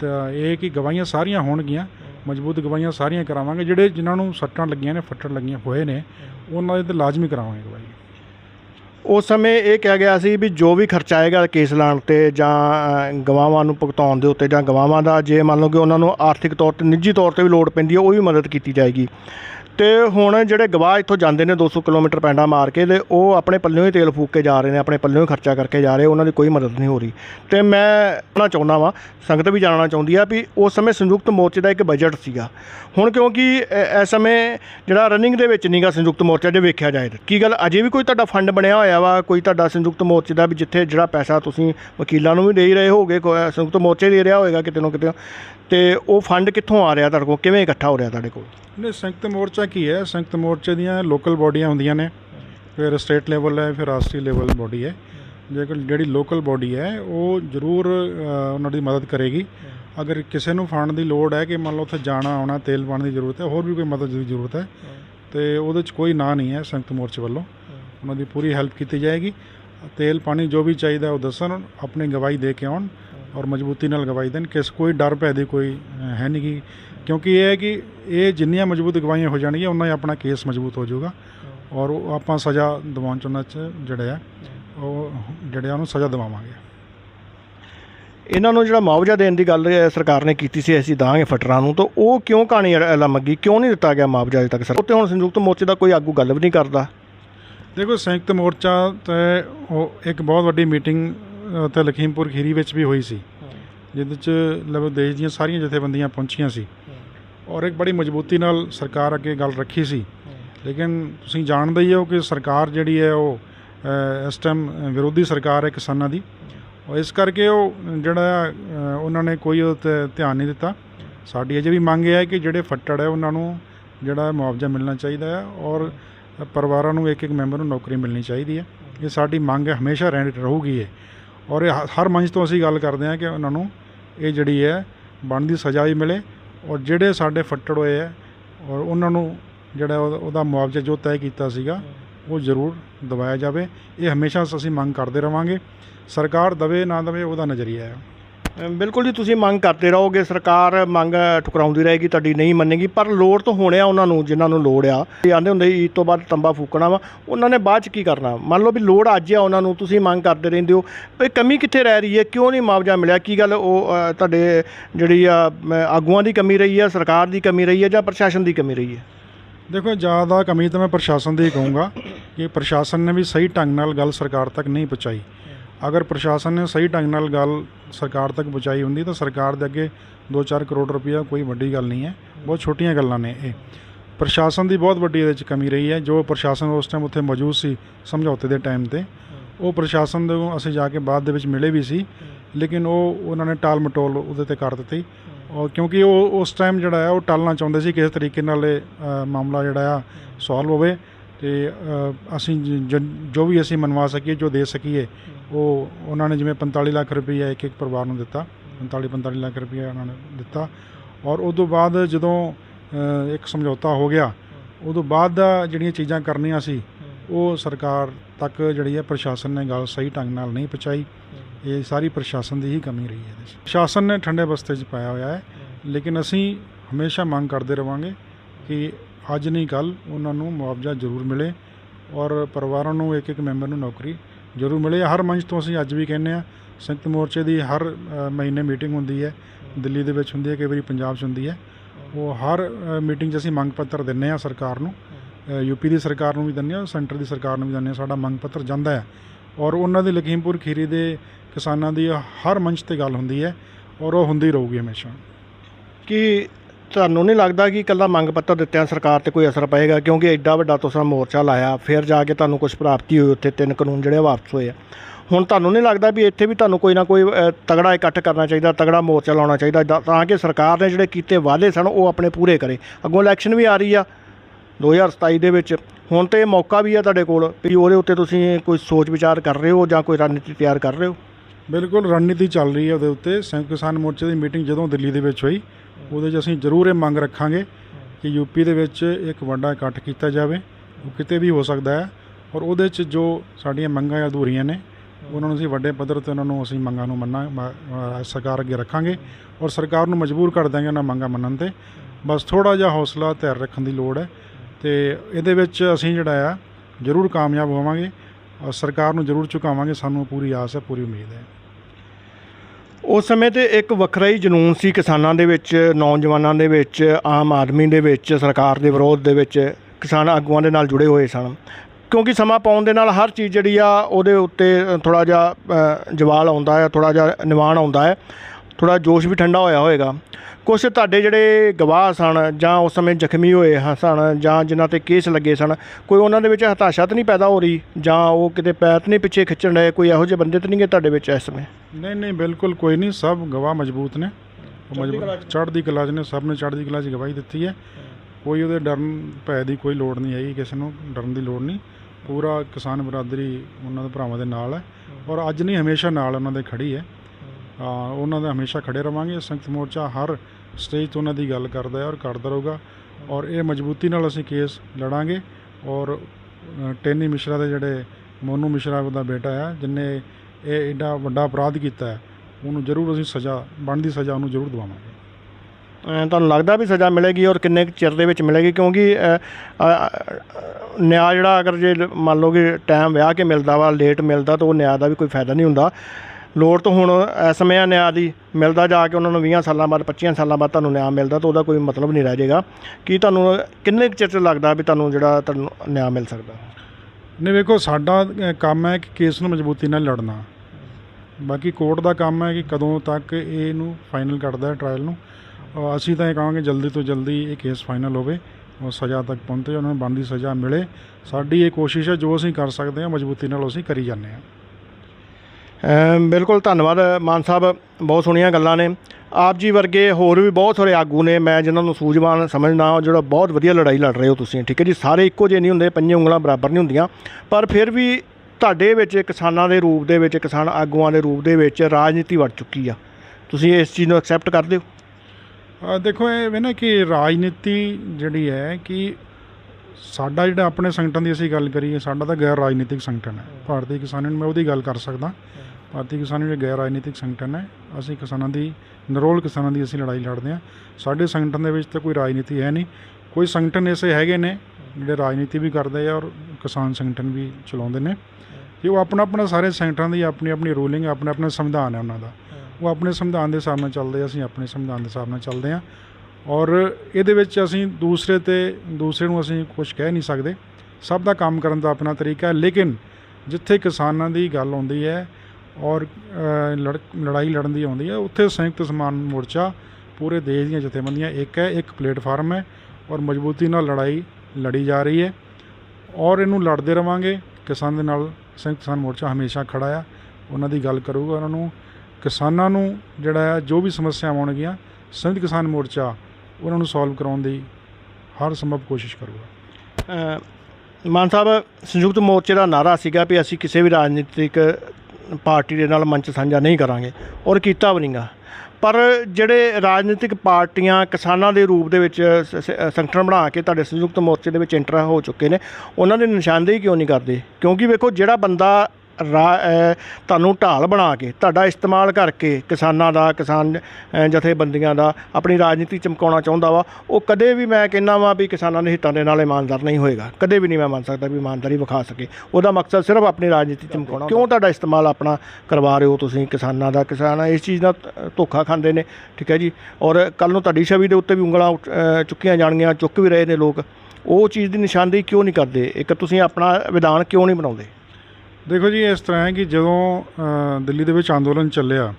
ਤਾਂ ਇਹ ਕਿ ਗਵਾਹੀਆਂ ਸਾਰੀਆਂ ਹੋਣਗੀਆਂ। ਮਜ਼ਬੂਤ ਗਵਾਹੀਆਂ ਸਾਰੀਆਂ ਕਰਾਵਾਂਗੇ। ਜਿਹੜੇ ਜਿਨ੍ਹਾਂ ਨੂੰ ਸੱਟਾਂ ਲੱਗੀਆਂ ਨੇ ਫੱਟੜ ਲੱਗੀਆਂ ਹੋਏ ਨੇ ਉਹਨਾਂ ਦੇ ਤੇ ਲਾਜ਼ਮੀ ਕਰਾਵਾਂਗੇ ਗਵਾਹੀ। ਉਸ ਸਮੇਂ ਇਹ ਕਿਹਾ ਗਿਆ ਸੀ ਵੀ ਜੋ ਵੀ ਖਰਚਾ ਆਏਗਾ ਕੇਸ ਲਾਣ ਤੇ ਜਾਂ ਅ, ਗਵਾਹਾਂ ਨੂੰ ਭੁਗਤਾਉਣ ਦੇ ਉੱਤੇ ਜਾਂ ਗਵਾਹਾਂ ਦਾ ਜੇ ਮੰਨ ਲਓ ਕਿ ਉਹਨਾਂ ਨੂੰ ਆਰਥਿਕ ਤੌਰ ਤੇ ਨਿੱਜੀ ਤੌਰ ਤੇ ਵੀ ਲੋੜ ਪੈਂਦੀ ਹੈ ਉਹ ਵੀ ਮਦਦ ਕੀਤੀ ਜਾਏਗੀ। ਤੇ ਹੁਣ ਜਿਹੜੇ ਗਵਾਹ ਇੱਥੋਂ ਜਾਂਦੇ ਨੇ 200 ਕਿਲੋਮੀਟਰ ਪੈਂਡਾ ਮਾਰ ਕੇ ਤੇ ਉਹ ਆਪਣੇ ਪੱਲਿਓਂ ਹੀ ਤੇਲ ਫੂਕ ਕੇ ਜਾ ਰਹੇ ਨੇ, ਆਪਣੇ ਪੱਲਿਓਂ ਹੀ ਖਰਚਾ ਕਰਕੇ ਜਾ ਰਹੇ, ਉਹਨਾਂ ਦੀ ਕੋਈ ਮਦਦ ਨਹੀਂ ਹੋ ਰਹੀ। ਤੇ ਮੈਂ ਕਹਿਣਾ ਚਾਹੁੰਦਾ ਵਾਂ, ਸੰਗਤ ਵੀ ਜਾਣਨਾ ਚਾਹੁੰਦੀ ਆ ਵੀ ਉਸ ਸਮੇਂ ਸੰਯੁਕਤ ਮੋਰਚੇ ਦਾ ਇੱਕ ਬਜਟ ਸੀਗਾ। ਹੁਣ ਕਿਉਂਕਿ ਇਸ ਸਮੇਂ ਜਿਹੜਾ ਰਨਿੰਗ ਦੇ ਵਿੱਚ ਨਹੀਂਗਾ ਸੰਯੁਕਤ ਮੋਰਚਾ, ਜੇ ਵੇਖਿਆ ਜਾਏ ਤਾਂ। ਕੀ ਗੱਲ, ਅਜੇ ਵੀ ਕੋਈ ਤੁਹਾਡਾ ਫੰਡ ਬਣਿਆ ਹੋਇਆ ਵਾ, ਕੋਈ ਤੁਹਾਡਾ ਸੰਯੁਕਤ ਮੋਰਚੇ ਦਾ ਵੀ ਜਿੱਥੇ ਜਿਹੜਾ ਪੈਸਾ ਤੁਸੀਂ ਵਕੀਲਾਂ ਨੂੰ ਵੀ ਦੇ ਰਹੇ ਹੋਗੇ ਸੰਯੁਕਤ ਮੋਰਚੇ ਦੇ ਰਿਹਾ ਹੋਏਗਾ ਕਿਤੇ ਨਾ ਕਿਤੇ। ਤੇ ਉਹ ਫੰਡ ਕਿੱਥੋਂ ਆ ਰਿਹਾ ਤੁਹਾਡੇ ਕੋਲ? ਕਿਵੇਂ ਇਕੱਠਾ ਹੋ ਰਿਹਾ ਤੁਹਾਡੇ ਕੋਲ? ਨਹੀਂ, ਸੰਯੁਕਤ ਮੋਰਚਾ ਕੀ ਹੈ? ਸੰਯੁਕਤ ਮੋਰਚੇ ਦੀਆਂ ਲੋਕਲ ਬਾਡੀਆਂ ਹੁੰਦੀਆਂ ਨੇ। ਫਿਰ ਸਟੇਟ ਲੈਵਲ ਹੈ, ਫਿਰ ਰਾਸ਼ਟਰੀ ਲੈਵਲ ਬਾਡੀ ਹੈ। ਜੇਕਰ ਜਿਹੜੀ ਲੋਕਲ ਬਾਡੀ ਹੈ, ਉਹ ਜ਼ਰੂਰ ਉਹਨਾਂ ਦੀ ਮਦਦ ਕਰੇਗੀ। ਅਗਰ ਕਿਸੇ ਨੂੰ ਫੰਡ ਦੀ ਲੋੜ ਹੈ ਕਿ ਮੰਨ ਲਓ ਉੱਥੇ ਜਾਣਾ, ਆਉਣਾ, ਤੇਲ ਪਾਣੀ ਦੀ ਜ਼ਰੂਰਤ ਹੈ, ਹੋਰ ਵੀ ਕੋਈ ਮਦਦ ਦੀ ਜ਼ਰੂਰਤ ਹੈ, ਤੇ ਉਹਦੇ 'ਚ ਕੋਈ ਨਾ ਨਹੀਂ ਹੈ ਸੰਯੁਕਤ ਮੋਰਚੇ ਵੱਲੋਂ। ਉਹਨਾਂ ਦੀ ਪੂਰੀ ਹੈਲਪ ਕੀਤੀ ਜਾਏਗੀ। ਤੇਲ, ਪਾਣੀ ਜੋ ਵੀ ਚਾਹੀਦਾ ਉਹ ਦੱਸਣ, ਆਪਣੀ ਗਵਾਹੀ ਦੇ ਕੇ ਆਉਣ। ਔਰ ਮਜ਼ਬੂਤੀ ਨਾਲ ਗਵਾਹੀ ਦੇਣ। ਕਿਸ ਕੋਈ ਡਰ ਭੈ ਦੀ ਕੋਈ ਹੈ ਨਹੀਂ ਗੀ ਕਿਉਂਕਿ ਇਹ ਹੈ ਕਿ ਇਹ ਜਿੰਨੀਆਂ ਮਜ਼ਬੂਤ ਗਵਾਹੀਆਂ ਹੋ ਜਾਣਗੀਆਂ ਉਨਾ ਹੀ ਆਪਣਾ ਕੇਸ ਮਜ਼ਬੂਤ ਹੋ ਜਾਊਗਾ। ਔਰ ਆਪਾਂ ਸਜ਼ਾ ਦਿਵਾਉਣ ਚ ਉਹਨਾਂ ਚ ਜਿਹੜੇ ਆ ਉਹ ਜਿਹੜੇ ਆ ਉਹਨੂੰ ਸਜ਼ਾ ਦਿਵਾਵਾਂਗੇ। ਇਹਨਾਂ ਨੂੰ ਜਿਹੜਾ ਮੁਆਵਜ਼ਾ ਦੇਣ ਦੀ ਗੱਲ ਸਰਕਾਰ ਨੇ ਕੀਤੀ ਸੀ ਅਸੀਂ ਦਾਂਗੇ ਫਟਰਾਂ ਨੂੰ ਤਾਂ ਉਹ ਕਿਉਂ ਕਹਾਣੀ ਲੰਮੀ ਕਿਉਂ ਨਹੀਂ ਦਿੱਤਾ ਗਿਆ ਮੁਆਵਜ਼ਾ ਅਜੇ ਤੱਕ ਸਰ? ਉੱਤੇ ਹੁਣ ਸੰਯੁਕਤ ਮੋਰਚੇ ਦਾ ਕੋਈ ਆਗੂ ਗੱਲ ਵੀ ਨਹੀਂ ਕਰਦਾ। ਦੇਖੋ ਸੰਯੁਕਤ ਮੋਰਚਾ ਤੇ ਉਹ ਇੱਕ ਬਹੁਤ ਵੱਡੀ ਮੀਟਿੰਗ ਉੱਥੇ ਲਖੀਮਪੁਰ ਖੀਰੀ ਵਿੱਚ ਵੀ ਹੋਈ ਸੀ। ਜਿਹਦੇ ਚ ਲਗਭਗ ਦੇਸ਼ ਦੀਆਂ ਸਾਰੀਆਂ ਜਥੇਬੰਦੀਆਂ ਪਹੁੰਚੀਆਂ ਸੀ। ਔਰ ਇੱਕ ਬੜੀ ਮਜ਼ਬੂਤੀ ਨਾਲ ਸਰਕਾਰ ਅੱਗੇ ਗੱਲ ਰੱਖੀ ਸੀ। ਲੇਕਿਨ ਤੁਸੀਂ ਜਾਣਦੇ ਹੀ ਹੋ ਕਿ ਸਰਕਾਰ ਜਿਹੜੀ ਹੈ ਉਹ ਇਸ ਟਾਈਮ ਵਿਰੋਧੀ ਸਰਕਾਰ ਹੈ ਕਿਸਾਨਾਂ ਦੀ। ਔਰ ਇਸ ਕਰਕੇ ਉਹ ਜਿਹੜਾ ਉਹਨਾਂ ਨੇ ਕੋਈ ਧਿਆਨ ਨਹੀਂ ਦਿੱਤਾ। ਸਾਡੀ ਅਜੇ ਵੀ ਮੰਗ ਹੈ ਕਿ ਜਿਹੜੇ ਫੱਟੜ ਹੈ ਉਹਨਾਂ ਨੂੰ ਜਿਹੜਾ ਮੁਆਵਜ਼ਾ ਮਿਲਣਾ ਚਾਹੀਦਾ ਹੈ ਔਰ ਪਰਿਵਾਰਾਂ ਨੂੰ ਇੱਕ ਇੱਕ ਮੈਂਬਰ ਨੂੰ ਨੌਕਰੀ ਮਿਲਣੀ ਚਾਹੀਦੀ ਹੈ। ਇਹ ਸਾਡੀ ਮੰਗ ਹੈ ਹਮੇਸ਼ਾ ਰਹਿ ਰਹੂਗੀ ਇਹ। ਔਰ ਇਹ ਹ- ਹਰ ਮੰਚ ਤੋਂ ਅਸੀਂ ਗੱਲ ਕਰਦੇ ਹਾਂ ਕਿ ਉਹਨਾਂ ਨੂੰ ਇਹ ਜਿਹੜੀ ਹੈ ਬਣਦੀ ਸਜ਼ਾ ਵੀ ਮਿਲੇ ਔਰ ਜਿਹੜੇ ਸਾਡੇ ਫੱਟੜ ਹੋਏ ਹੈ ਔਰ ਉਹਨਾਂ ਨੂੰ ਜਿਹੜਾ ਉਹਦਾ- ਉਹਦਾ ਮੁਆਵਜ਼ਾ ਜੋ ਤੈਅ ਕੀਤਾ ਸੀਗਾ, ਉਹ ਜ਼ਰੂਰ ਦਵਾਇਆ ਜਾਵੇ। ਇਹ ਹਮੇਸ਼ਾ ਅਸੀਂ ਮੰਗ ਕਰਦੇ ਰਵਾਂਗੇ। ਸਰਕਾਰ ਦਵੇ ਨਾ ਦਵੇ ਉਹਦਾ ਨਜ਼ਰੀਆ ਹੈ। ਬਿਲਕੁਲ ਜੀ ਤੁਸੀਂ ਮੰਗ ਕਰਦੇ ਰਹੋਗੇ ਸਰਕਾਰ ਮੰਗ ਠੁਕਰਾਉਂਦੀ ਰਹੇਗੀ ਤੁਹਾਡੀ ਨਹੀਂ ਮੰਨੇਗੀ ਪਰ ਲੋੜ ਤਾਂ ਹੋਣੇ ਆ ਉਹਨਾਂ ਨੂੰ ਜਿਨ੍ਹਾਂ ਨੂੰ ਲੋੜ ਆ। ਇਹ ਆਂਦੇ ਹੁੰਦੇ ਈਦ ਤੋਂ ਬਾਅਦ ਤੰਬਾ ਫੂਕਣਾ ਵਾ। ਉਹਨਾਂ ਨੇ ਬਾਅਦ ਚ ਕੀ ਕਰਨਾ? ਮੰਨ ਲਓ ਵੀ ਲੋੜ ਅੱਜ ਆ ਉਹਨਾਂ ਨੂੰ ਤੁਸੀਂ ਮੰਗ ਕਰਦੇ ਰਹਿੰਦੇ ਹੋ। ਵੀ ਕਮੀ ਕਿੱਥੇ ਰਹਿ ਰਹੀ ਹੈ? ਕਿਉਂ ਨਹੀਂ ਮੁਆਵਜ਼ਾ ਮਿਲਿਆ? ਕੀ ਗੱਲ ਉਹ ਅ, ਤੁਹਾਡੇ ਜਿਹੜੀ ਆ ਮ, ਆਗੂਆਂ ਦੀ ਕਮੀ ਰਹੀ ਹੈ ਸਰਕਾਰ ਦੀ ਕਮੀ ਰਹੀ ਹੈ ਜਾਂ ਪ੍ਰਸ਼ਾਸਨ ਦੀ ਕਮੀ ਰਹੀ ਹੈ? ਦੇਖੋ ਜ਼ਿਆਦਾ ਕਮੀ ਤਾਂ ਮੈਂ ਪ੍ਰਸ਼ਾਸਨ ਦੀ ਹੀ ਕਹੂੰਗਾ ਕਿ ਪ੍ਰਸ਼ਾਸਨ ਨੇ ਵੀ ਸਹੀ ਢੰਗ ਨਾਲ ਗੱਲ ਸਰਕਾਰ ਤੱਕ ਨਹੀਂ ਪਹੁੰਚਾਈ। ਅਗਰ ਪ੍ਰਸ਼ਾਸਨ ਨੇ ਸਹੀ ਢੰਗ ਨਾਲ ਗੱਲ ਸਰਕਾਰ ਤੱਕ ਪਹੁੰਚਾਈ ਹੁੰਦੀ, ਤਾਂ ਸਰਕਾਰ ਦੇ ਅੱਗੇ 2-4 ਕਰੋੜ ਰੁਪਈਆ ਕੋਈ ਵੱਡੀ ਗੱਲ ਨਹੀਂ ਹੈ। ਬਹੁਤ ਛੋਟੀਆਂ ਗੱਲਾਂ ਨੇ ਇਹ। ਪ੍ਰਸ਼ਾਸਨ ਦੀ ਬਹੁਤ ਵੱਡੀ ਇਹਦੇ 'ਚ ਕਮੀ ਰਹੀ ਹੈ। ਜੋ ਪ੍ਰਸ਼ਾਸਨ ਉਸ ਟਾਈਮ ਉੱਥੇ ਮੌਜੂਦ ਸੀ ਸਮਝੌਤੇ ਦੇ ਟਾਈਮ ਤੇ, ਉਹ ਪ੍ਰਸ਼ਾਸਨ ਦੇ ਅਸੀਂ ਜਾ ਕੇ ਬਾਅਦ ਦੇ ਵਿੱਚ ਮਿਲੇ ਵੀ ਸੀ, ਲੇਕਿਨ ਉਹ, ਉਹਨਾਂ ਨੇ ਟਾਲ ਮਟੋਲ ਉਹਦੇ ਤੇ ਕਰ ਦਿੱਤੀ। ਔਰ ਕਿਉਂਕਿ ਉਹ ਉਸ ਟਾਈਮ ਜਿਹੜਾ ਹੈ, ਉਹ ਟਾਲਣਾ ਚਾਹੁੰਦੇ ਸੀ ਕਿਸ ਤਰੀਕੇ ਨਾਲ ਇਹ ਮਾਮਲਾ ਜਿਹੜਾ ਆ ਸੋਲਵ ਹੋਵੇ। ਤੇ ਅਸੀਂ ਜੋ ਵੀ ਅਸੀਂ ਮਨਵਾ ਸਕੀਏ, ਜੋ ਦੇ ਸਕੀਏ ਉਹ ਉਹਨਾਂ ਨੇ ਜਿਵੇਂ 45 ਲੱਖ ਰੁਪਈਆ ਇੱਕ ਇੱਕ ਪਰਿਵਾਰ ਨੂੰ ਦਿੱਤਾ 45 45 ਲੱਖ ਰੁਪਈਆ ਉਹਨਾਂ ਨੇ ਦਿੱਤਾ। ਔਰ ਉਸ ਤੋਂ ਬਾਅਦ ਜਦੋਂ ਇੱਕ ਸਮਝੌਤਾ ਹੋ ਗਿਆ ਉਦੋਂ ਬਾਅਦ ਦਾ ਜਿਹੜੀਆਂ ਚੀਜ਼ਾਂ ਕਰਨੀਆਂ ਸੀ, ਉਹ ਸਰਕਾਰ ਤੱਕ ਜਿਹੜੀ ਹੈ ਪ੍ਰਸ਼ਾਸਨ ਨੇ ਗੱਲ ਸਹੀ ਢੰਗ ਨਾਲ ਨਹੀਂ ਪਹੁੰਚਾਈ। ਇਹ ਸਾਰੀ ਪ੍ਰਸ਼ਾਸਨ ਦੀ ਹੀ ਕਮੀ ਰਹੀ ਹੈ ਇਹਦੇ 'ਚ। ਪ੍ਰਸ਼ਾਸਨ ਨੇ ਠੰਡੇ ਬਸਤੇ 'ਚ ਪਾਇਆ ਹੋਇਆ ਹੈ, ਲੇਕਿਨ ਅਸੀਂ ਹਮੇਸ਼ਾ ਮੰਗ ਕਰਦੇ ਰਵਾਂਗੇ ਕਿ ਅੱਜ ਨਹੀਂ ਕੱਲ ਉਹਨਾਂ ਨੂੰ ਮੁਆਵਜ਼ਾ ਜ਼ਰੂਰ ਮਿਲੇ ਔਰ ਪਰਿਵਾਰਾਂ ਨੂੰ ਇੱਕ ਇੱਕ ਮੈਂਬਰ ਨੂੰ ਨੌਕਰੀ ਜ਼ਰੂਰ ਮਿਲੇ। ਹਰ ਮੰਚ ਤੋਂ ਅਸੀਂ ਅੱਜ ਵੀ ਕਹਿੰਦੇ ਆ ਸੰਯੁਕਤ ਮੋਰਚੇ ਦੀ ਹਰ ਮਹੀਨੇ ਮੀਟਿੰਗ ਹੁੰਦੀ ਹੈ। ਦਿੱਲੀ ਦੇ ਵਿੱਚ ਹੁੰਦੀ ਹੈ, ਕਈ ਵਾਰੀ ਪੰਜਾਬ 'ਚ ਹੁੰਦੀ ਹੈ। ਉਹ ਹਰ ਮੀਟਿੰਗ 'ਚ ਅਸੀਂ ਮੰਗ ਪੱਤਰ ਦਿੰਨੇ ਆ ਸਰਕਾਰ ਨੂੰ। ਯੂਪੀ ਦੀ ਸਰਕਾਰ ਨੂੰ ਵੀ ਦਿੰਦੇ ਆ ਸੈਂਟਰ ਦੀ ਸਰਕਾਰ ਨੂੰ ਵੀ ਦਿੰਦੇ ਆ ਸਾਡਾ ਮੰਗ ਪੱਤਰ ਜਾਂਦਾ ਹੈ। ਔਰ ਉਹਨਾਂ ਦੀ ਲਖੀਮਪੁਰ ਖੀਰੀ ਦੇ ਕਿਸਾਨਾਂ ਦੀ ਹਰ ਮੰਚ ਤੇ ਗੱਲ ਹੁੰਦੀ ਹੈ ਔਰ ਉਹ ਹੁੰਦੀ ਰਹੂਗੀ ਹਮੇਸ਼ਾ। ਕਿ ਤੁਹਾਨੂੰ ਨਹੀਂ ਲੱਗਦਾ ਕਿ ਇਕੱਲਾ ਮੰਗ ਪੱਤਰ ਦਿੱਤਿਆਂ ਸਰਕਾਰ ਤੇ ਕੋਈ ਅਸਰ ਪਏਗਾ? ਕਿਉਂਕਿ ਐਡਾ ਵੱਡਾ ਤੁਸੀਂ ਮੋਰਚਾ ਲਾਇਆ, ਫਿਰ ਜਾ ਕੇ ਤੁਹਾਨੂੰ ਕੁਝ ਪ੍ਰਾਪਤੀ ਹੋਈ ਉੱਥੇ ਤਿੰਨ ਕਾਨੂੰਨ ਜਿਹੜੇ ਵਾਪਸ ਹੋਏ ਆ। ਹੁਣ ਤੁਹਾਨੂੰ ਨਹੀਂ ਲੱਗਦਾ ਵੀ ਇੱਥੇ ਵੀ ਤੁਹਾਨੂੰ ਕੋਈ ਨਾ ਕੋਈ ਤਗੜਾ ਇਕੱਠ ਕਰਨਾ ਚਾਹੀਦਾ, ਤਗੜਾ ਮੋਰਚਾ ਲਾਉਣਾ ਚਾਹੀਦਾ ਤਾਂ- ਕਿ ਸਰਕਾਰ ਨੇ ਜਿਹੜੇ ਕੀਤੇ ਵਾਅਦੇ ਸਨ ਉਹ ਆਪਣੇ ਪੂਰੇ ਕਰੇ? ਅੱਗੋਂ ਇਲੈਕਸ਼ਨ ਵੀ ਆ ਰਹੀ ਆ 2027 ਦੇ ਵਿੱਚ। ਹੁਣ ਤੇ ਇਹ ਮੌਕਾ ਵੀ ਆ ਤੁਹਾਡੇ ਕੋਲ ਵੀ ਉਹਦੇ ਉੱਤੇ ਤੁਸੀਂ ਕੋਈ ਸੋਚ ਵਿਚਾਰ ਕਰ ਰਹੇ ਹੋ ਜਾਂ ਕੋਈ ਰਣਨੀਤੀ ਤਿਆਰ ਕਰ ਰਹੇ ਹੋ? ਬਿਲਕੁਲ, ਰਣਨੀਤੀ ਚੱਲ ਰਹੀ ਹੈ ਉਹਦੇ ਉੱਤੇ। ਸੰਯੁਕਤ ਕਿਸਾਨ ਮੋਰਚੇ ਦੀ ਮੀਟਿੰਗ ਜਦੋਂ ਦਿੱਲੀ ਦੇ ਵਿੱਚ ਹੋਈ ਉਹਦੇ 'ਚ ਅਸੀਂ ਜ਼ਰੂਰ ਇਹ ਮੰਗ ਰੱਖਾਂਗੇ ਕਿ ਯੂਪੀ ਦੇ ਵਿੱਚ ਇੱਕ ਵੱਡਾ ਇਕੱਠ ਕੀਤਾ ਜਾਵੇ। ਉਹ ਕਿਤੇ ਵੀ ਹੋ ਸਕਦਾ ਹੈ ਔਰ ਉਹਦੇ 'ਚ ਜੋ ਸਾਡੀਆਂ ਮੰਗਾਂ ਅਧੂਰੀਆਂ ਨੇ, ਉਹਨਾਂ ਨੂੰ ਅਸੀਂ ਵੱਡੇ ਪੱਧਰ ਤੇ ਉਹਨਾਂ ਨੂੰ ਅਸੀਂ ਮੰਗਾਂ ਨੂੰ ਮੰਨਾ ਸਰਕਾਰ ਅੱਗੇ ਰੱਖਾਂਗੇ ਔਰ ਸਰਕਾਰ ਨੂੰ ਮਜਬੂਰ ਕਰ ਦਾਂਗੇ ਉਹਨਾਂ ਮੰਗਾਂ ਮੰਨਣ ਤੇ। ਬਸ ਥੋੜਾ ਜਿਹਾ ਹੌਸਲਾ ਧੈਰ ਰੱਖਣ ਦੀ ਲੋੜ ਹੈ ਤੇ ਇਹਦੇ ਵਿੱਚ ਅਸੀਂ ਜਿਹੜਾ ਆ, ਜ਼ਰੂਰ ਕਾਮਯਾਬ ਹੋਵਾਂਗੇ ਔਰ ਸਰਕਾਰ ਨੂੰ ਜ਼ਰੂਰ ਝੁਕਾਵਾਂਗੇ, ਸਾਨੂੰ ਪੂਰੀ ਆਸ ਹੈ, ਪੂਰੀ ਉਮੀਦ ਹੈ। ਉਸ ਸਮੇਂ ਤੇ ਇੱਕ ਵੱਖਰਾ ਹੀ ਜਨੂਨ ਸੀ ਕਿਸਾਨਾਂ ਦੇ ਵਿੱਚ, ਨੌਜਵਾਨਾਂ ਦੇ ਵਿੱਚ, ਆਮ ਆਦਮੀ ਦੇ ਵਿੱਚ, ਸਰਕਾਰ ਦੇ ਵਿਰੋਧ ਦੇ ਵਿੱਚ ਕਿਸਾਨ ਆਗੂਆਂ ਦੇ ਨਾਲ ਜੁੜੇ ਹੋਏ ਸਨ। ਕਿਉਂਕਿ ਸਮਾਂ ਪਾਉਣ ਦੇ ਨਾਲ ਹਰ ਚੀਜ਼ ਜਿਹੜੀ ਆ ਉਹਦੇ ਉੱਤੇ ਥੋੜਾ ਜਿਹਾ ਜਵਾਲ ਆਉਂਦਾ ਹੈ ਥੋੜਾ ਜਿਹਾ ਨਿਵਾਣ ਆਉਂਦਾ ਹੈ। ਥੋੜਾ ਜੋਸ਼ ਵੀ ਠੰਡਾ ਹੋਇਆ ਹੋਏਗਾ। ਕੁਝ ਤੁਹਾਡੇ ਜਿਹੜੇ ਗਵਾਹ ਸਨ ਜਾਂ ਉਸ ਸਮੇਂ ਜ਼ਖਮੀ ਹੋਏ ਸਨ ਜਾਂ ਜਿਨ੍ਹਾਂ ਤੇ ਕੇਸ ਲੱਗੇ ਸਨ ਕੋਈ ਉਹਨਾਂ ਦੇ ਵਿੱਚ ਹਤਾਸ਼ਾ ਤਾਂ ਨਹੀਂ ਪੈਦਾ ਹੋ ਰਹੀ? ਜਾਂ ਉਹ ਕਿਤੇ ਪੈਰ ਤਾਂ ਨਹੀਂ ਪਿੱਛੇ ਖਿੱਚਣ ਰਹੇ ਕੋਈ ਇਹੋ ਜਿਹੇ ਬੰਦੇ ਤਾਂ ਨਹੀਂਗੇ ਤੁਹਾਡੇ ਵਿੱਚ ਇਸ ਸਮੇਂ? ਨਹੀਂ ਨਹੀਂ ਬਿਲਕੁਲ ਕੋਈ ਨਹੀਂ। ਸਭ ਗਵਾਹ ਮਜ਼ਬੂਤ ਨੇ। ਮਜ਼ਬੂਤ ਚੜ੍ਹਦੀ ਕਲਾ 'ਚ ਨੇ। ਸਭ ਨੇ ਚੜ੍ਹਦੀ ਕਲਾ 'ਚ ਗਵਾਹੀ ਦਿੱਤੀ ਹੈ। ਕੋਈ ਉਹਦੇ ਡਰਨ ਭੈ ਦੀ ਕੋਈ ਲੋੜ ਨਹੀਂ ਹੈਗੀ ਕਿਸੇ ਨੂੰ ਡਰਨ ਦੀ ਲੋੜ ਨਹੀਂ। ਪੂਰਾ ਕਿਸਾਨ ਬਰਾਦਰੀ ਉਹਨਾਂ ਦੇ ਭਰਾਵਾਂ ਦੇ ਨਾਲ ਹੈ। ਔਰ ਅੱਜ ਨਹੀਂ ਹਮੇਸ਼ਾ ਨਾਲ ਉਹਨਾਂ ਦੇ ਖੜੀ ਹੈ। ਉਹਨਾਂ ਦੇ ਹਮੇਸ਼ਾ ਖੜੇ ਰਵਾਂਗੇ। ਸੰਯੁਕਤ ਮੋਰਚਾ ਹਰ ਸਟੇਜ ਤੋਂ ਉਹਨਾਂ ਦੀ ਗੱਲ ਕਰਦਾ ਹੈ ਔਰ ਕਰਦਾ ਰਹੂਗਾ। ਔਰ ਇਹ ਮਜ਼ਬੂਤੀ ਨਾਲ ਅਸੀਂ ਕੇਸ ਲੜਾਂਗੇ। ਔਰ ਅ, ਟੈਨੀ ਮਿਸ਼ਰਾ ਦੇ ਜਿਹੜੇ ਮੋਨੂ ਮਿਸ਼ਰਾ ਉਹਦਾ ਬੇਟਾ ਆ ਜਿਨੇ ਇਹ ਐਡਾ ਵੱਡਾ ਅਪਰਾਧ ਕੀਤਾ ਹੈ ਉਹਨੂੰ ਜ਼ਰੂਰ ਅਸੀਂ ਸਜ਼ਾ ਬਣਦੀ ਸਜ਼ਾ ਉਹਨੂੰ ਜ਼ਰੂਰ ਦਿਵਾਵਾਂਗੇ। ਤੁਹਾਨੂੰ ਲੱਗਦਾ ਵੀ ਸਜ਼ਾ ਮਿਲੇਗੀ ਔਰ ਕਿੰਨੇ ਕੁ ਚਿਰ ਦੇ ਵਿੱਚ ਮਿਲੇਗੀ? ਕਿਉਂਕਿ ਨਿਆਂ ਜਿਹੜਾ ਅਗਰ ਜੇ ਮੰਨ ਲਓ ਕਿ ਟਾਈਮ ਵਿਆਹ ਕੇ ਮਿਲਦਾ ਵਾ ਲੇਟ ਮਿਲਦਾ ਤਾਂ ਉਹ ਨਿਆਂ ਦਾ ਵੀ ਕੋਈ ਫਾਇਦਾ ਨਹੀਂ ਹੁੰਦਾ। ਲੋੜ ਤਾਂ ਹੁਣ ਇਸ ਸਮੇਂ ਆ ਨਿਆਂ ਦੀ ਮਿਲਦਾ ਜਾ ਕੇ ਉਹਨਾਂ ਨੂੰ 20 ਸਾਲਾਂ ਬਾਅਦ 25 ਸਾਲਾਂ ਬਾਅਦ ਤੁਹਾਨੂੰ ਨਿਆਂ ਮਿਲਦਾ ਤਾਂ ਉਹਦਾ ਕੋਈ ਮਤਲਬ ਨਹੀਂ ਰਹਿ ਜਾਏਗਾ। ਕਿ ਤੁਹਾਨੂੰ ਕਿੰਨੇ ਕੁ ਚਿਰ 'ਚ ਲੱਗਦਾ ਵੀ ਤੁਹਾਨੂੰ ਜਿਹੜਾ ਤੁਹਾਨੂੰ ਨਿਆਂ ਮਿਲ ਸਕਦਾ? ਨਹੀਂ, ਵੇਖੋ, ਸਾਡਾ ਕੰਮ ਹੈ ਕਿ ਕੇਸ ਨੂੰ ਮਜ਼ਬੂਤੀ ਨਾਲ ਲੜਨਾ। ਬਾਕੀ ਕੋਰਟ ਦਾ ਕੰਮ ਹੈ ਕਿ ਕਦੋਂ ਤੱਕ ਇਹਨੂੰ ਫਾਈਨਲ ਕਰਦਾ ਹੈ ਟ੍ਰਾਇਲ ਨੂੰ। ਅਸੀਂ ਤਾਂ ਇਹ ਕਹਾਂਗੇ ਜਲਦੀ ਤੋਂ ਜਲਦੀ ਇਹ ਕੇਸ ਫਾਈਨਲ ਹੋਵੇ, ਉਹ ਸਜ਼ਾ ਤੱਕ ਪਹੁੰਚੇ, ਉਹਨਾਂ ਨੂੰ ਬਣਦੀ ਸਜ਼ਾ ਮਿਲੇ। ਸਾਡੀ ਇਹ ਕੋਸ਼ਿਸ਼ ਹੈ ਜੋ ਅਸੀਂ ਕਰ ਸਕਦੇ ਹਾਂ, ਮਜ਼ਬੂਤੀ ਨਾਲ ਅਸੀਂ ਕਰੀ ਜਾਂਦੇ ਹਾਂ। ਬਿਲਕੁਲ ਧੰਨਵਾਦ, ਮਾਨ ਸਾਹਿਬ, ਬਹੁਤ ਸੋਹਣੀਆਂ ਗੱਲਾਂ ਨੇ। ਆਪ ਜੀ ਵਰਗੇ ਹੋਰ ਵੀ ਬਹੁਤ ਸਾਰੇ ਆਗੂ ਨੇ, ਮੈਂ ਜਿਨ੍ਹਾਂ ਨੂੰ ਸੂਝਵਾਨ ਸਮਝਦਾ ਹਾਂ, ਜਿਹੜਾ ਬਹੁਤ ਵਧੀਆ ਲੜਾਈ ਲੜ ਰਹੇ ਹੋ ਤੁਸੀਂ, ਠੀਕ ਹੈ ਜੀ? ਸਾਰੇ ਇੱਕੋ ਜਿਹੇ ਨਹੀਂ ਹੁੰਦੇ, ਪੰਜੇ ਉਂਗਲਾਂ ਬਰਾਬਰ ਨਹੀਂ ਹੁੰਦੀਆਂ। ਪਰ ਫਿਰ ਵੀ ਤੁਹਾਡੇ ਵਿੱਚ ਕਿਸਾਨਾਂ ਦੇ ਰੂਪ ਦੇ ਵਿੱਚ, ਕਿਸਾਨ ਆਗੂਆਂ ਦੇ ਰੂਪ ਦੇ ਵਿੱਚ ਰਾਜਨੀਤੀ ਵੜ ਚੁੱਕੀ ਆ। ਤੁਸੀਂ ਇਸ ਚੀਜ਼ ਨੂੰ ਐਕਸੈਪਟ ਕਰਦੇ ਹੋ? ਦੇਖੋ, ਇਹ ਵੇ ਨਾ ਕਿ ਰਾਜਨੀਤੀ ਜਿਹੜੀ ਹੈ ਕਿ ਸਾਡਾ ਜਿਹੜਾ ਆਪਣੇ ਸੰਗਠਨ ਦੀ ਅਸੀਂ ਗੱਲ ਕਰੀਏ, ਸਾਡਾ ਤਾਂ ਗੈਰ ਰਾਜਨੀਤਿਕ ਸੰਗਠਨ ਹੈ। ਭਾਰਤੀ ਕਿਸਾਨ ਯੂਨੀਅਨ ਮੈਂ ਉਹਦੀ ਗੱਲ ਕਰ ਸਕਦਾ। ਭਾਰਤੀ ਕਿਸਾਨ ਯੂਨੀਅਨ ਗੈਰ ਰਾਜਨੀਤਿਕ ਸੰਗਠਨ ਹੈ। ਅਸੀਂ ਕਿਸਾਨਾਂ ਦੀ, ਨਰੋਲ ਕਿਸਾਨਾਂ ਦੀ ਅਸੀਂ ਲੜਾਈ ਲੜਦੇ ਹਾਂ। ਸਾਡੇ ਸੰਗਠਨ ਦੇ ਵਿੱਚ ਤਾਂ ਕੋਈ ਰਾਜਨੀਤੀ ਹੈ ਨਹੀਂ। ਕੋਈ ਸੰਗਠਨ ਐਸੇ ਹੈਗੇ ਨੇ, ਜਿਹੜੇ ਰਾਜਨੀਤੀ ਵੀ ਕਰਦੇ ਆ ਔਰ ਕਿਸਾਨ ਸੰਗਠਨ ਵੀ ਚਲਾਉਂਦੇ ਨੇ। ਕਿ ਉਹ ਆਪਣਾ ਆਪਣਾ ਸਾਰੇ ਸੰਗਠਨਾਂ ਦੀ ਆਪਣੀ ਆਪਣੀ ਰੂਲਿੰਗ, ਆਪਣਾ ਆਪਣਾ ਸੰਵਿਧਾਨ ਹੈ ਉਹਨਾਂ ਦਾ। ਉਹ ਆਪਣੇ ਸੰਵਿਧਾਨ ਦੇ ਹਿਸਾਬ ਨਾਲ ਚੱਲਦੇ ਆ, ਅਸੀਂ ਆਪਣੇ ਸੰਵਿਧਾਨ ਦੇ ਹਿਸਾਬ ਨਾਲ ਚੱਲਦੇ ਹਾਂ। ਔਰ ਇਹਦੇ ਵਿੱਚ ਅਸੀਂ ਦੂਸਰੇ ਤੇ, ਦੂਸਰੇ ਨੂੰ ਅਸੀਂ ਕੁਝ ਕਹਿ ਨਹੀਂ ਸਕਦੇ। ਸਭ ਦਾ ਕੰਮ ਕਰਨ ਦਾ ਆਪਣਾ ਤਰੀਕਾ ਹੈ, ਲੇਕਿਨ ਜਿੱਥੇ ਕਿਸਾਨਾਂ ਦੀ ਗੱਲ ਆਉਂਦੀ ਹੈ ਔਰ ਲੜ, ਲੜਾਈ ਲੜਨ ਦੀ ਆਉਂਦੀ ਹੈ, ਉੱਥੇ ਸੰਯੁਕਤ ਸਮਾਨ ਮੋਰਚਾ ਪੂਰੇ ਦੇਸ਼ ਦੀਆਂ ਜਥੇਬੰਦੀਆਂ ਇੱਕ ਹੈ, ਇੱਕ ਪਲੇਟਫਾਰਮ ਹੈ ਔਰ ਮਜ਼ਬੂਤੀ ਨਾਲ ਲੜਾਈ ਲੜੀ ਜਾ ਰਹੀ ਹੈ। ਔਰ ਇਹਨੂੰ ਲੜਦੇ ਰਵਾਂਗੇ। ਕਿਸਾਨ ਦੇ ਨਾਲ ਸੰਯੁਕਤ ਕਿਸਾਨ ਮੋਰਚਾ ਹਮੇਸ਼ਾ ਖੜਾ ਆ, ਉਹਨਾਂ ਦੀ ਗੱਲ ਕਰੂਗਾ ਉਹਨਾਂ ਨੂੰ। ਕਿਸਾਨਾਂ ਨੂੰ ਜਿਹੜਾ ਹੈ, ਜੋ ਵੀ ਸਮੱਸਿਆਵਾਂ ਆਉਣਗੀਆਂ, ਸੰਯੁਕਤ ਕਿਸਾਨ ਮੋਰਚਾ ਉਹਨਾਂ ਨੂੰ ਸੋਲਵ ਕਰਾਉਣ ਦੀ ਹਰ ਸੰਭਵ ਕੋਸ਼ਿਸ਼ ਕਰੂਗਾ। ਮਾਨ ਸਾਹਿਬ, ਸੰਯੁਕਤ ਮੋਰਚੇ ਦਾ ਨਾਰਾ ਸੀਗਾ ਵੀ ਅਸੀਂ ਕਿਸੇ ਵੀ ਰਾਜਨੀਤਿਕ ਪਾਰਟੀ ਦੇ ਨਾਲ ਮੰਚ ਸਾਂਝਾ ਨਹੀਂ ਕਰਾਂਗੇ ਔਰ ਕੀਤਾ ਵੀ ਨਹੀਂਗਾ ਪਰ ਜਿਹੜੇ ਰਾਜਨੀਤਿਕ ਪਾਰਟੀਆਂ ਕਿਸਾਨਾਂ ਦੇ ਰੂਪ ਦੇ ਵਿੱਚ ਸ- ਸ- ਸੰਗਠਨ ਬਣਾ ਕੇ ਤੁਹਾਡੇ ਸੰਯੁਕਤ ਮੋਰਚੇ ਦੇ ਵਿੱਚ ਐਂਟਰ ਹੋ ਚੁੱਕੇ ਨੇ, ਉਹਨਾਂ ਦੀ ਨਿਸ਼ਾਨਦੇਹੀ ਕਿਉਂ ਨਹੀਂ ਕਰਦੇ? ਕਿਉਂਕਿ ਵੇਖੋ, ਜਿਹੜਾ ਬੰਦਾ ਤੁਹਾਨੂੰ ਢਾਲ ਬਣਾ ਕੇ, ਤੁਹਾਡਾ ਇਸਤੇਮਾਲ ਕਰਕੇ ਕਿਸਾਨਾਂ ਦਾ, ਕਿਸਾਨ ਜਥੇਬੰਦੀਆਂ ਦਾ, ਆਪਣੀ ਰਾਜਨੀਤੀ ਚਮਕਾਉਣਾ ਚਾਹੁੰਦਾ ਵਾ, ਉਹ ਕਦੇ ਵੀ ਮੈਂ ਕਹਿੰਦਾ ਵਾ ਵੀ ਕਿਸਾਨਾਂ ਦੇ ਹਿੱਤਾਂ ਦੇ ਨਾਲ ਇਮਾਨਦਾਰ ਨਹੀਂ ਹੋਏਗਾ। ਕਦੇ ਵੀ ਨਹੀਂ ਮੈਂ ਮੰਨ ਸਕਦਾ ਵੀ ਇਮਾਨਦਾਰੀ ਵਿਖਾ ਸਕੇ। ਉਹਦਾ ਮਕਸਦ ਸਿਰਫ ਆਪਣੀ ਰਾਜਨੀਤੀ ਚਮਕਾਉਣਾ। ਕਿਉਂ ਤੁਹਾਡਾ ਇਸਤੇਮਾਲ ਆਪਣਾ ਕਰਵਾ ਰਹੇ ਹੋ ਤੁਸੀਂ ਕਿਸਾਨਾਂ ਦਾ? ਕਿਸਾਨ ਇਸ ਚੀਜ਼ ਨਾਲ ਧੋਖਾ ਖਾਂਦੇ ਨੇ, ਠੀਕ ਹੈ ਜੀ? ਔਰ ਕੱਲ ਨੂੰ ਤੁਹਾਡੀ ਛਵੀ ਦੇ ਉੱਤੇ ਵੀ ਉਂਗਲਾਂ ਉੱਠ- ਚੁੱਕੀਆਂ ਜਾਣਗੀਆਂ, ਚੁੱਕ ਵੀ ਰਹੇ ਨੇ ਲੋਕ। ਉਹ ਚੀਜ਼ ਦੀ ਨਿਸ਼ਾਨਦੇਹੀ ਕਿਉਂ ਨਹੀਂ ਕਰਦੇ? ਇੱਕ ਤੁਸੀਂ ਆਪਣਾ ਵਿਧਾਨ ਕਿਉਂ ਨਹੀਂ ਬਣਾਉਂਦੇ? ਦੇਖੋ ਜੀ, ਇਸ ਤਰ੍ਹਾਂ ਹੈ ਕਿ ਜਦੋਂ ਦਿੱਲੀ ਦੇ ਵਿੱਚ ਅੰਦੋਲਨ ਚੱਲਿਆ,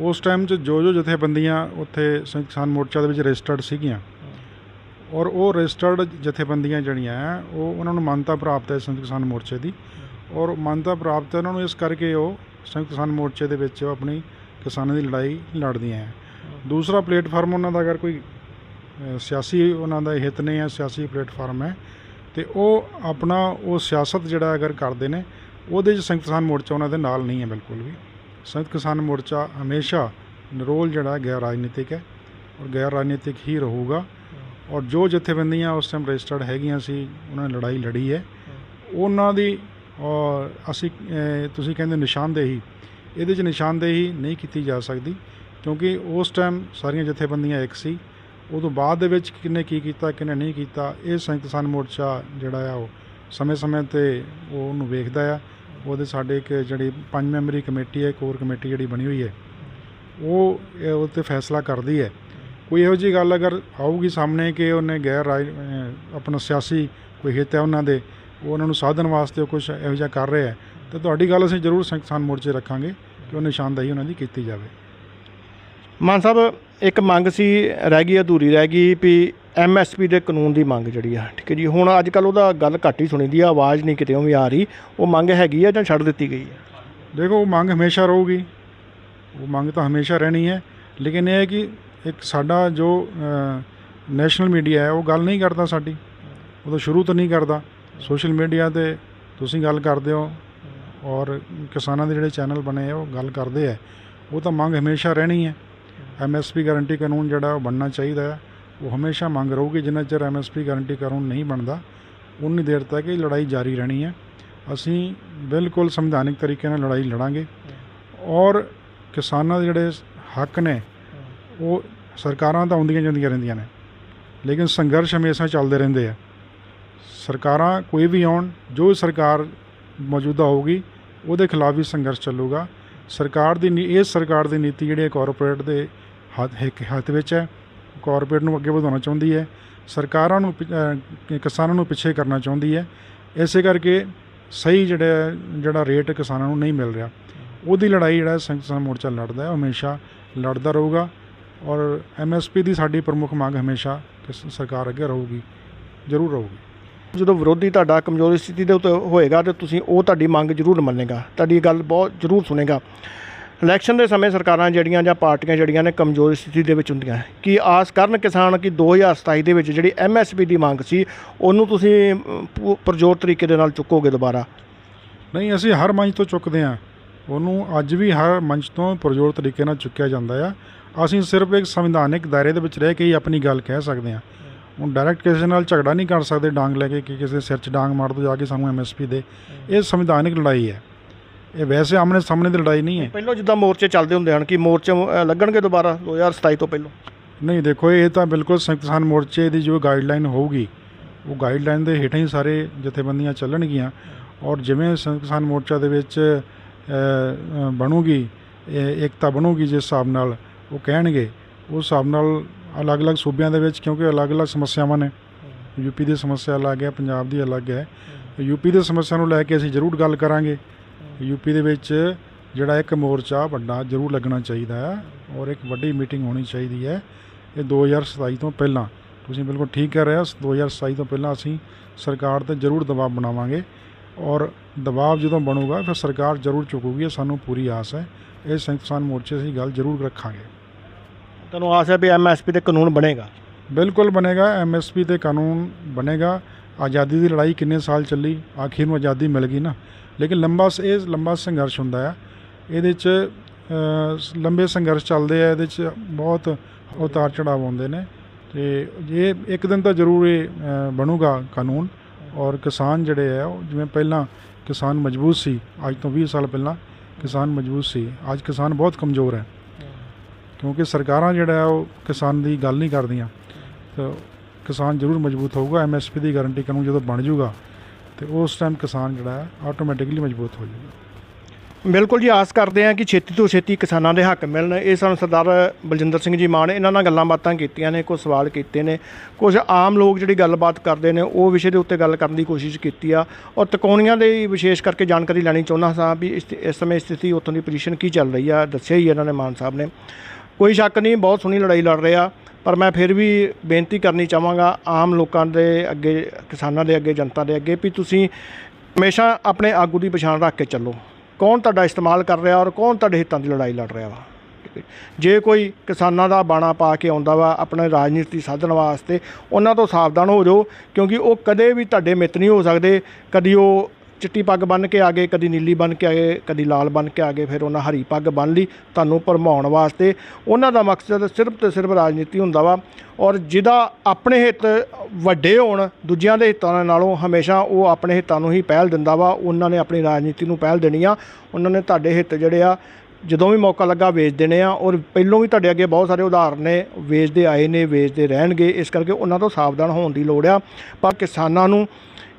ਉਸ ਟਾਈਮ 'ਚ ਜੋ ਜੋ ਜਥੇਬੰਦੀਆਂ ਉੱਥੇ ਸੰਯੁਕਤ ਕਿਸਾਨ ਮੋਰਚਾ ਦੇ ਵਿੱਚ ਰਜਿਸਟਰਡ ਸੀਗੀਆਂ, ਔਰ ਉਹ ਰਜਿਸਟਰਡ ਜਥੇਬੰਦੀਆਂ ਜਿਹੜੀਆਂ ਹੈ, ਉਹ ਉਹਨਾਂ ਨੂੰ ਮਾਨਤਾ ਪ੍ਰਾਪਤ ਹੈ ਸੰਯੁਕਤ ਕਿਸਾਨ ਮੋਰਚੇ ਦੀ, ਔਰ ਮਾਨਤਾ ਪ੍ਰਾਪਤ ਹੈ ਉਹਨਾਂ ਨੂੰ ਇਸ ਕਰਕੇ ਉਹ ਸੰਯੁਕਤ ਕਿਸਾਨ ਮੋਰਚੇ ਦੇ ਵਿੱਚ ਆਪਣੀ ਕਿਸਾਨਾਂ ਦੀ ਲੜਾਈ ਲੜਦੀਆਂ ਹੈ। ਦੂਸਰਾ ਪਲੇਟਫਾਰਮ ਉਹਨਾਂ ਦਾ ਅਗਰ ਕੋਈ ਸਿਆਸੀ ਉਹਨਾਂ ਦਾ ਹਿੱਤ ਨੇ ਹੈ ਸਿਆਸੀ ਪਲੇਟਫਾਰਮ ਹੈ, ਤੇ ਉਹ ਆਪਣਾ ਉਹ ਸਿਆਸਤ ਜਿਹੜਾ ਅਗਰ ਕਰਦੇ ਨੇ ਉਹਦੇ 'ਚ ਸੰਯੁਕਤ ਕਿਸਾਨ ਮੋਰਚਾ ਉਹਨਾਂ ਦੇ ਨਾਲ ਨਹੀਂ ਹੈ ਬਿਲਕੁਲ ਵੀ। ਸੰਯੁਕਤ ਕਿਸਾਨ ਮੋਰਚਾ ਹਮੇਸ਼ਾ ਨਿਰੋਲ ਜਿਹੜਾ ਗੈਰ ਰਾਜਨੀਤਿਕ ਹੈ ਔਰ ਗੈਰ ਰਾਜਨੀਤਿਕ ਹੀ ਰਹੂਗਾ। ਔਰ ਜੋ ਜਥੇਬੰਦੀਆਂ ਉਸ ਟਾਈਮ ਰਜਿਸਟਰਡ ਹੈਗੀਆਂ ਸੀ, ਉਹਨਾਂ ਨੇ ਲੜਾਈ ਲੜੀ ਹੈ। ਉਹਨਾਂ ਦੀ, ਔਰ ਅਸੀਂ ਤੁਸੀਂ ਕਹਿੰਦੇ ਨਿਸ਼ਾਨਦੇਹੀ। ਇਹਦੇ 'ਚ ਨਿਸ਼ਾਨਦੇਹੀ ਨਹੀਂ ਕੀਤੀ ਜਾ ਸਕਦੀ ਕਿਉਂਕਿ ਉਸ ਟਾਈਮ ਸਾਰੀਆਂ ਜਥੇਬੰਦੀਆਂ ਇੱਕ ਸੀ। ਉਦੋਂ ਬਾਅਦ ਦੇ ਵਿੱਚ ਕਿੰਨੇ ਕੀ ਕੀਤਾ ਕਿੰਨੇ ਨਹੀਂ ਕੀਤਾ, ਇਹ ਸੰਯੁਕਤ ਕਿਸਾਨ ਮੋਰਚਾ ਜਿਹੜਾ ਆ ਉਹ ਸਮੇਂ-ਸਮੇਂ ਤੇ ਉਹ ਉਹਨੂੰ ਵੇਖਦਾ ਆ। ਉਹਦੇ ਸਾਡੇ ਇੱਕ ਜਿਹੜੀ ਪੰਜ ਮੈਂਬਰੀ ਕਮੇਟੀ ਹੈ ਕੋਰ ਕਮੇਟੀ ਜਿਹੜੀ ਬਣੀ ਹੋਈ ਹੈ, ਉਹ ਉਹ 'ਤੇ ਫੈਸਲਾ ਕਰਦੀ ਹੈ। ਕੋਈ ਇਹੋ ਜਿਹੀ ਗੱਲ ਅਗਰ ਆਊਗੀ ਸਾਹਮਣੇ ਕਿ ਉਹਨੇ ਗੈਰ ਰਾਜ ਆਪਣਾ ਸਿਆਸੀ ਕੋਈ ਹਿੱਤ ਹੈ ਉਹਨਾਂ ਦੇ, ਉਹ ਉਹਨਾਂ ਨੂੰ ਸਾਧਨ ਵਾਸਤੇ ਉਹ ਕੁਝ ਇਹੋ ਜਿਹਾ ਕਰ ਰਿਹਾ ਹੈ, ਤੇ ਤੁਹਾਡੀ ਗੱਲ ਅਸੀਂ ਜ਼ਰੂਰ ਸੰਯੁਕਤ ਕਿਸਾਨ ਮੋਰਚੇ ਰੱਖਾਂਗੇ ਕਿ ਉਹ ਨਿਸ਼ਾਨਦਾਹੀ ਉਹਨਾਂ ਦੀ ਕੀਤੀ ਜਾਵੇ। ਮਾਨ ਸਾਹਿਬ, ਇੱਕ ਮੰਗ ਸੀ, ਰਹਿ ਗਈ, ਅਧੂਰੀ ਰਹਿ ਗਈ ਵੀ ਐਮਐਸਪੀ ਦੇ ਕਾਨੂੰਨ ਦੀ ਮੰਗ ਜਿਹੜੀ ਆ, ਠੀਕ ਹੈ ਜੀ। ਹੁਣ ਅੱਜ ਕੱਲ ਉਹਦਾ ਗੱਲ ਘੱਟ ਹੀ ਸੁਣੀ ਦੀ ਆ, ਆਵਾਜ਼ ਨਹੀਂ ਕਿਤੇ ਵੀ ਆ ਰਹੀ। ਉਹ ਮੰਗ ਹੈਗੀ ਆ ਜਾਂ ਛੱਡ ਦਿੱਤੀ ਗਈ ਹੈ ਦੇਖੋ, ਉਹ ਮੰਗ ਹਮੇਸ਼ਾ ਰਹੂਗੀ। ਉਹ ਮੰਗ ਤਾਂ ਹਮੇਸ਼ਾ ਰਹਿਣੀ ਹੈ। ਲੇਕਿਨ ਇਹ ਹੈ ਕਿ ਇੱਕ ਸਾਡਾ ਜੋ ਨੈਸ਼ਨਲ ਮੀਡੀਆ ਹੈ, ਉਹ ਗੱਲ ਨਹੀਂ ਕਰਦਾ ਸਾਡੀ। ਉਹ ਤਾਂ ਸ਼ੁਰੂ ਤੋਂ ਨਹੀਂ ਕਰਦਾ। ਸੋਸ਼ਲ ਮੀਡੀਆ ਤੇ ਤੁਸੀਂ ਗੱਲ ਕਰਦੇ ਹੋ ਔਰ ਕਿਸਾਨਾਂ ਦੇ ਜਿਹੜੇ ਚੈਨਲ ਬਣੇ ਆ, ਉਹ ਗੱਲ ਕਰਦੇ ਆ। ਉਹ ਤਾਂ ਮੰਗ ਹਮੇਸ਼ਾ ਰਹਿਣੀ ਹੈ। ਐਮਐਸਪੀ ਗਾਰੰਟੀ ਕਾਨੂੰਨ ਜਿਹੜਾ ਉਹ ਬਣਨਾ ਚਾਹੀਦਾ ਹੈ। ਉਹ ਹਮੇਸ਼ਾ ਮੰਗ ਰਹੂਗੀ, ਜਿੰਨਾ ਚਿਰ ਐਮਐਸਪੀ ਗਾਰੰਟੀ ਕਾਨੂੰਨ ਨਹੀਂ ਬਣਦਾ, ਉਨੀ ਦੇਰ ਤੱਕ ਇਹ ਲੜਾਈ ਜਾਰੀ ਰਹਿਣੀ ਹੈ। ਅਸੀਂ ਬਿਲਕੁਲ ਸੰਵਿਧਾਨਿਕ ਤਰੀਕੇ ਨਾਲ ਲੜਾਈ ਲੜਾਂਗੇ। ਔਰ ਕਿਸਾਨਾਂ ਦੇ ਜਿਹੜੇ ਹੱਕ ਨੇ, ਉਹ ਸਰਕਾਰਾਂ ਤਾਂ ਆਉਂਦੀਆਂ ਜਾਂਦੀਆਂ ਰਹਿੰਦੀਆਂ ਨੇ, ਲੇਕਿਨ ਸੰਘਰਸ਼ ਹਮੇਸ਼ਾ ਚੱਲਦੇ ਰਹਿੰਦੇ ਆ। ਸਰਕਾਰਾਂ ਕੋਈ ਵੀ ਆਉਣ, ਜੋ ਸਰਕਾਰ ਮੌਜੂਦਾ ਹੋਊਗੀ, ਉਹਦੇ ਖਿਲਾਫ ਵੀ ਸੰਘਰਸ਼ ਚੱਲੂਗਾ। ਸਰਕਾਰ ਦੀ ਨੀ- ਇਸ ਸਰਕਾਰ ਦੀ ਨੀਤੀ ਜਿਹੜੀ ਹੈ ਕਾਰਪੋਰੇਟ ਦੇ ਹੱਥ ਇੱਕ ਹੱਥ ਵਿੱਚ ਹੈ। ਕਾਰਪੋਰੇਟ ਨੂੰ ਅੱਗੇ ਵਧਾਉਣਾ ਚਾਹੁੰਦੀ ਹੈ। ਸਰਕਾਰਾਂ ਨੂੰ ਪਿ- ਕਿਸਾਨਾਂ ਨੂੰ ਪਿੱਛੇ ਕਰਨਾ ਚਾਹੁੰਦੀ ਹੈ। ਇਸੇ ਕਰਕੇ ਸਹੀ ਜਿਹੜਾ ਜਿਹੜਾ ਰੇਟ ਕਿਸਾਨਾਂ ਨੂੰ ਨਹੀਂ ਮਿਲ ਰਿਹਾ। ਉਹਦੀ ਲੜਾਈ ਜਿਹੜਾ ਸੰਯੁਕਤ ਕਿਸਾਨ ਮੋਰਚਾ ਲੜਦਾ ਹੈ। ਉਹ ਹਮੇਸ਼ਾ ਲੜਦਾ ਰਹੂਗਾ। ਔਰ ਐਮਐਸਪੀ ਦੀ ਸਾਡੀ ਪ੍ਰਮੁੱਖ ਮੰਗ ਹਮੇਸ਼ਾ ਕਿਸ- ਸਰਕਾਰ ਅੱਗੇ ਰਹੂਗੀ। ਜ਼ਰੂਰ ਰਹੂਗੀ। ਜਦੋਂ ਵਿਰੋਧੀ ਤੁਹਾਡਾ ਕਮਜ਼ੋਰੀ ਸਥਿਤੀ ਦੇ ਉੱਤੇ ਹੋਏਗਾ ਤੇ ਤੁਸੀਂ ਉਹ ਤੁਹਾਡੀ ਮੰਗ ਜ਼ਰੂਰ ਮੰਨੇਗਾ। ਤੁਹਾਡੀ ਗੱਲ ਬਹੁਤ ਜ਼ਰੂਰ ਸੁਣੇਗਾ। ਇਲੈਕਸ਼ਨ ਦੇ ਸਮੇਂ ਸਰਕਾਰਾਂ ਜਿਹੜੀਆਂ ਜਾਂ ਪਾਰਟੀਆਂ ਜਿਹੜੀਆਂ ਨੇ ਕਮਜ਼ੋਰ ਸਥਿਤੀ ਦੇ ਵਿੱਚ ਹੁੰਦੀਆਂ ਕੀ ਆਸ ਕਰਨ ਕਿਸਾਨ ਕਿ 2027 ਦੇ ਵਿੱਚ ਜਿਹੜੀ ਐਮਐਸਪੀ ਦੀ ਮੰਗ ਸੀ ਉਹਨੂੰ ਤੁਸੀਂ ਅਮ, ਪੁਰਜੋਰ ਤਰੀਕੇ ਦੇ ਨਾਲ ਚੁੱਕੋਗੇ ਦੁਬਾਰਾ? ਨਹੀਂ ਅਸੀਂ ਹਰ ਮੰਚ ਤੋਂ ਚੁੱਕਦੇ ਹਾਂ। ਉਹਨੂੰ ਅੱਜ ਵੀ ਹਰ ਮੰਚ ਤੋਂ ਪਰਜ਼ੋਰ ਤਰੀਕੇ ਨਾਲ ਚੁੱਕਿਆ ਜਾਂਦਾ ਆ। ਅਸੀਂ ਸਿਰਫ ਇੱਕ ਸੰਵਿਧਾਨਿਕ ਦਾਇਰੇ ਦੇ ਵਿੱਚ ਰਹਿ ਕੇ ਹੀ ਆਪਣੀ ਗੱਲ ਕਹਿ ਸਕਦੇ ਹਾਂ। ਹੁਣ ਡਾਇਰੈਕਟ ਕਿਸੇ ਨਾਲ ਝਗੜਾ ਨਹੀਂ ਕਰ ਸਕਦੇ ਡਾਂਗ ਲੈ ਕੇ ਕਿ ਕਿਸੇ ਸਿਰ 'ਚ ਡਾਂਗ ਮਾਰ ਦੋ ਜਾ ਕੇ ਸਾਨੂੰ ਐਮਐਸਪੀ ਦੇ। ਇਹ ਸੰਵਿਧਾਨਿਕ ਲੜਾਈ ਹੈ। ਇਹ ਵੈਸੇ ਆਮਨੇ ਸਾਹਮਣੇ ਦੀ ਲੜਾਈ ਨਹੀਂ ਹੈ। ਪਹਿਲਾਂ ਜਿੱਦਾਂ ਮੋਰਚੇ ਚੱਲਦੇ ਹੁੰਦੇ ਹਨ ਕਿ ਮੋਰਚੇ ਅ, ਲੱਗਣਗੇ ਦੁਬਾਰਾ 2027 ਤੋਂ ਪਹਿਲਾਂ? ਨਹੀਂ ਦੇਖੋ ਇਹ ਤਾਂ ਬਿਲਕੁਲ ਸੰਯੁਕਤ ਕਿਸਾਨ ਮੋਰਚੇ ਦੀ ਜੋ ਗਾਈਡਲਾਈਨ ਹੋਊਗੀ ਉਹ ਗਾਈਡਲਾਈਨ ਦੇ ਹੇਠਾਂ ਹੀ ਸਾਰੇ ਜਥੇਬੰਦੀਆਂ ਚੱਲਣਗੀਆਂ ਔਰ ਜਿਵੇਂ ਸੰਯੁਕਤ ਕਿਸਾਨ ਮੋਰਚਾ ਦੇ ਵਿੱਚ ਅ, ਅ, ਬਣੂਗੀ ਇਹ ਏਕਤਾ ਬਣੂਗੀ ਜਿਸ ਹਿਸਾਬ ਨਾਲ ਉਹ ਕਹਿਣਗੇ ਉਸ ਹਿਸਾਬ ਨਾਲ ਅਲੱਗ-ਅਲੱਗ ਸੂਬਿਆਂ ਦੇ ਵਿੱਚ ਕਿਉਂਕਿ ਅਲੱਗ-ਅਲੱਗ ਸਮੱਸਿਆਵਾਂ ਨੇ ਯੂਪੀ ਦੀ ਸਮੱਸਿਆ ਅਲੱਗ ਹੈ ਪੰਜਾਬ ਦੀ ਅਲੱਗ ਹੈ ਯੂਪੀ ਦੀ ਸਮੱਸਿਆ ਨੂੰ ਲੈ ਕੇ ਅਸੀਂ ਜ਼ਰੂਰ ਗੱਲ ਕਰਾਂਗੇ। ਯੂਪੀ ਦੇ ਵਿੱਚ ਜਿਹੜਾ ਇੱਕ ਮੋਰਚਾ ਵੱਡਾ ਜ਼ਰੂਰ ਲੱਗਣਾ ਚਾਹੀਦਾ ਹੈ ਔਰ ਇੱਕ ਵੱਡੀ ਮੀਟਿੰਗ ਹੋਣੀ ਚਾਹੀਦੀ ਹੈ। ਇਹ 2027 ਤੋਂ ਪਹਿਲਾਂ ਤੁਸੀਂ ਬਿਲਕੁਲ ਠੀਕ ਕਹਿ ਰਹੇ ਹੋ 2027 ਤੋਂ ਪਹਿਲਾਂ ਅਸੀਂ ਸਰਕਾਰ ਤੇ ਜ਼ਰੂਰ ਦਬਾਅ ਬਣਾਵਾਂਗੇ ਔਰ ਦਬਾਅ ਜਦੋਂ ਬਣੂਗਾ ਫਿਰ ਸਰਕਾਰ ਜ਼ਰੂਰ ਚੁੱਕੂਗੀ ਸਾਨੂੰ ਪੂਰੀ ਆਸ ਹੈ। ਇਹ ਕਿਸਾਨ ਮੋਰਚੇ ਅਸੀਂ ਗੱਲ ਜ਼ਰੂਰ ਰੱਖਾਂਗੇ। ਤੁਹਾਨੂੰ ਆਸ ਹੈ ਵੀ ਐਮਐਸਪੀ ਤੇ ਕਾਨੂੰਨ ਬਣੇਗਾ? ਬਿਲਕੁਲ ਬਣੇਗਾ ਐਮਐਸਪੀ ਤੇ ਕਾਨੂੰਨ ਬਣੇਗਾ। ਆਜ਼ਾਦੀ ਦੀ ਲੜਾਈ ਕਿੰਨੇ ਸਾਲ ਚੱਲੀ ਆਖਿਰ ਨੂੰ ਆਜ਼ਾਦੀ ਮਿਲ ਗਈ ਨਾ। ਲੇਕਿਨ ਲੰਬਾ ਸ- ਇਹ ਲੰਬਾ ਸੰਘਰਸ਼ ਹੁੰਦਾ ਆ। ਇਹਦੇ 'ਚ ਲੰਬੇ ਸੰਘਰਸ਼ ਚੱਲਦੇ ਆ, ਇਹਦੇ 'ਚ ਬਹੁਤ ਉਤਾਰ ਚੜਾਵ ਆਉਂਦੇ ਨੇ। ਤੇ ਇਹ ਇੱਕ ਦਿਨ ਤਾਂ ਜ਼ਰੂਰ ਇਹ ਬਣੂਗਾ ਕਾਨੂੰਨ। ਔਰ ਕਿਸਾਨ ਜਿਹੜੇ ਆ, ਉਹ ਜਿਵੇਂ ਪਹਿਲਾਂ ਕਿਸਾਨ ਮਜ਼ਬੂਤ ਸੀ, ਅੱਜ ਤੋਂ 20 ਸਾਲ ਪਹਿਲਾਂ ਕਿਸਾਨ ਮਜ਼ਬੂਤ ਸੀ। ਅੱਜ ਕਿਸਾਨ ਬਹੁਤ ਕਮਜ਼ੋਰ ਹੈ। ਕਿਉਂਕਿ ਸਰਕਾਰਾਂ ਜਿਹੜਾ ਉਹ ਕਿਸਾਨ ਦੀ ਗੱਲ ਨਹੀਂ ਕਰਦੀਆਂ। ਤਾਂ ਕਿਸਾਨ ਜ਼ਰੂਰ ਮਜ਼ਬੂਤ ਹੋਊਗਾ। ਐਮਐਸਪੀ ਦੀ ਗਾਰੰਟੀ ਕਾਨੂੰਨ ਜਦੋਂ ਬਣ ਜਾਊਗਾ ਤੇ ਉਸ ਟਾਈਮ ਕਿਸਾਨ ਜਿਹੜਾ ਆਟੋਮੈਟਿਕਲੀ ਮਜ਼ਬੂਤ ਹੋ ਜਾਊਗਾ। ਬਿਲਕੁਲ ਜੀ, ਆਸ ਕਰਦੇ ਹਾਂ ਕਿ ਛੇਤੀ ਤੋਂ ਛੇਤੀ ਕਿਸਾਨਾਂ ਦੇ ਹੱਕ ਮਿਲਣ। ਇਹ ਸਾਨੂੰ ਸਰਦਾਰ ਬਲਜਿੰਦਰ ਸਿੰਘ ਜੀ ਮਾਨ ਇਹਨਾਂ ਨਾਲ ਗੱਲਾਂ ਬਾਤਾਂ ਕੀਤੀਆਂ ਨੇ ਕੁਝ ਸਵਾਲ ਕੀਤੇ ਨੇ। ਕੁਝ ਆਮ ਲੋਕ ਜਿਹੜੀ ਗੱਲਬਾਤ ਕਰਦੇ ਨੇ, ਉਹ ਵਿਸ਼ੇ ਦੇ ਉੱਤੇ ਗੱਲ ਕਰਨ ਦੀ ਕੋਸ਼ਿਸ਼ ਕੀਤੀ ਆ। ਔਰ ਤਕੋਣੀਆਂ ਦੇ ਵਿਸ਼ੇਸ਼ ਕਰਕੇ ਜਾਣਕਾਰੀ ਲੈਣੀ ਚਾਹੁੰਦਾ ਸਾਂ ਵੀ ਇਸ ਇਸ ਸਮੇਂ ਸਥਿਤੀ ਉੱਥੋਂ ਦੀ ਪੋਜੀਸ਼ਨ ਕੀ ਚੱਲ ਰਹੀ ਆ, ਦੱਸਿਆ ਹੀ ਇਹਨਾਂ ਨੇ ਮਾਨ ਸਾਹਿਬ ਨੇ। ਕੋਈ ਸ਼ੱਕ ਨਹੀਂ, ਬਹੁਤ ਸੋਹਣੀ ਲੜਾਈ ਲੜ ਰਹੇ ਆ। ਪਰ ਮੈਂ ਫਿਰ ਵੀ ਬੇਨਤੀ ਕਰਨੀ ਚਾਹਾਂਗਾ ਆਮ ਲੋਕਾਂ ਦੇ ਅੱਗੇ, ਕਿਸਾਨਾਂ ਦੇ ਅੱਗੇ, ਜਨਤਾ ਦੇ ਅੱਗੇ ਵੀ ਤੁਸੀਂ ਹਮੇਸ਼ਾ ਆਪਣੇ ਆਗੂ ਦੀ ਪਛਾਣ ਰੱਖ ਕੇ ਚੱਲੋ ਕੌਣ ਤੁਹਾਡਾ ਇਸਤੇਮਾਲ ਕਰ ਰਿਹਾ ਔਰ ਕੌਣ ਤੁਹਾਡੇ ਹਿੱਤਾਂ ਦੀ ਲੜਾਈ ਲੜ ਰਿਹਾ ਵਾ ਠੀਕ ਹੈ। ਜੇ ਕੋਈ ਕਿਸਾਨਾਂ ਦਾ ਬਾਣਾ ਪਾ ਕੇ ਆਉਂਦਾ ਵਾ ਆਪਣੇ ਰਾਜਨੀਤੀ ਸਾਧਨ ਵਾਸਤੇ, ਉਹਨਾਂ ਤੋਂ ਸਾਵਧਾਨ ਹੋ ਜਾਓ, ਕਿਉਂਕਿ ਉਹ ਕਦੇ ਵੀ ਤੁਹਾਡੇ ਮਿੱਤ ਨਹੀਂ ਹੋ ਸਕਦੇ, ਕਦੀ ਉਹ ਚਿੱਟੀ ਪੱਗ ਬੰਨ੍ਹ ਕੇ ਆ ਗਏ, ਕਦੀ ਨੀਲੀ ਬੰਨ੍ਹ ਕੇ ਆ ਗਏ, ਕਦੀ ਲਾਲ ਬੰਨ੍ਹ ਕੇ ਆ ਗਏ, ਫਿਰ ਉਹਨਾਂ ਹਰੀ ਪੱਗ ਬੰਨ੍ਹ ਲਈ, ਤੁਹਾਨੂੰ ਭਰਮਾਉਣ ਵਾਸਤੇ। ਉਹਨਾਂ ਦਾ ਮਕਸਦ ਸਿਰਫ ਤੇ ਸਿਰਫ ਰਾਜਨੀਤੀ ਹੁੰਦਾ ਵਾ ਔਰ ਜਿਹਦਾ ਆਪਣੇ ਹਿੱਤ ਵੱਡੇ ਹੋਣ, ਦੂਜਿਆਂ ਦੇ ਹਿੱਤਾਂ ਨਾਲੋਂ ਹਮੇਸ਼ਾ ਉਹ ਆਪਣੇ ਹਿੱਤਾਂ ਨੂੰ ਹੀ ਪਹਿਲ ਦਿੰਦਾ ਵਾ। ਉਹਨਾਂ ਨੇ ਆਪਣੀ ਰਾਜਨੀਤੀ ਨੂੰ ਪਹਿਲ ਦੇਣੀ ਆ। ਉਹਨਾਂ ਨੇ ਤੁਹਾਡੇ ਹਿੱਤ ਜਿਹੜੇ ਆ, ਜਦੋਂ ਵੀ ਮੌਕਾ ਲੱਗਾ ਵੇਚ ਦੇਣੇ ਆ ਔਰ ਪਹਿਲੋਂ ਵੀ ਤੁਹਾਡੇ ਅੱਗੇ ਬਹੁਤ ਸਾਰੇ ਉਦਾਹਰਨ ਨੇ, ਵੇਚਦੇ ਆਏ ਨੇ, ਵੇਚਦੇ ਰਹਿਣਗੇ। ਇਸ ਕਰਕੇ ਉਹਨਾਂ ਤੋਂ ਸਾਵਧਾਨ ਹੋਣ ਦੀ ਲੋੜ ਆ। ਪਰ ਕਿਸਾਨਾਂ ਨੂੰ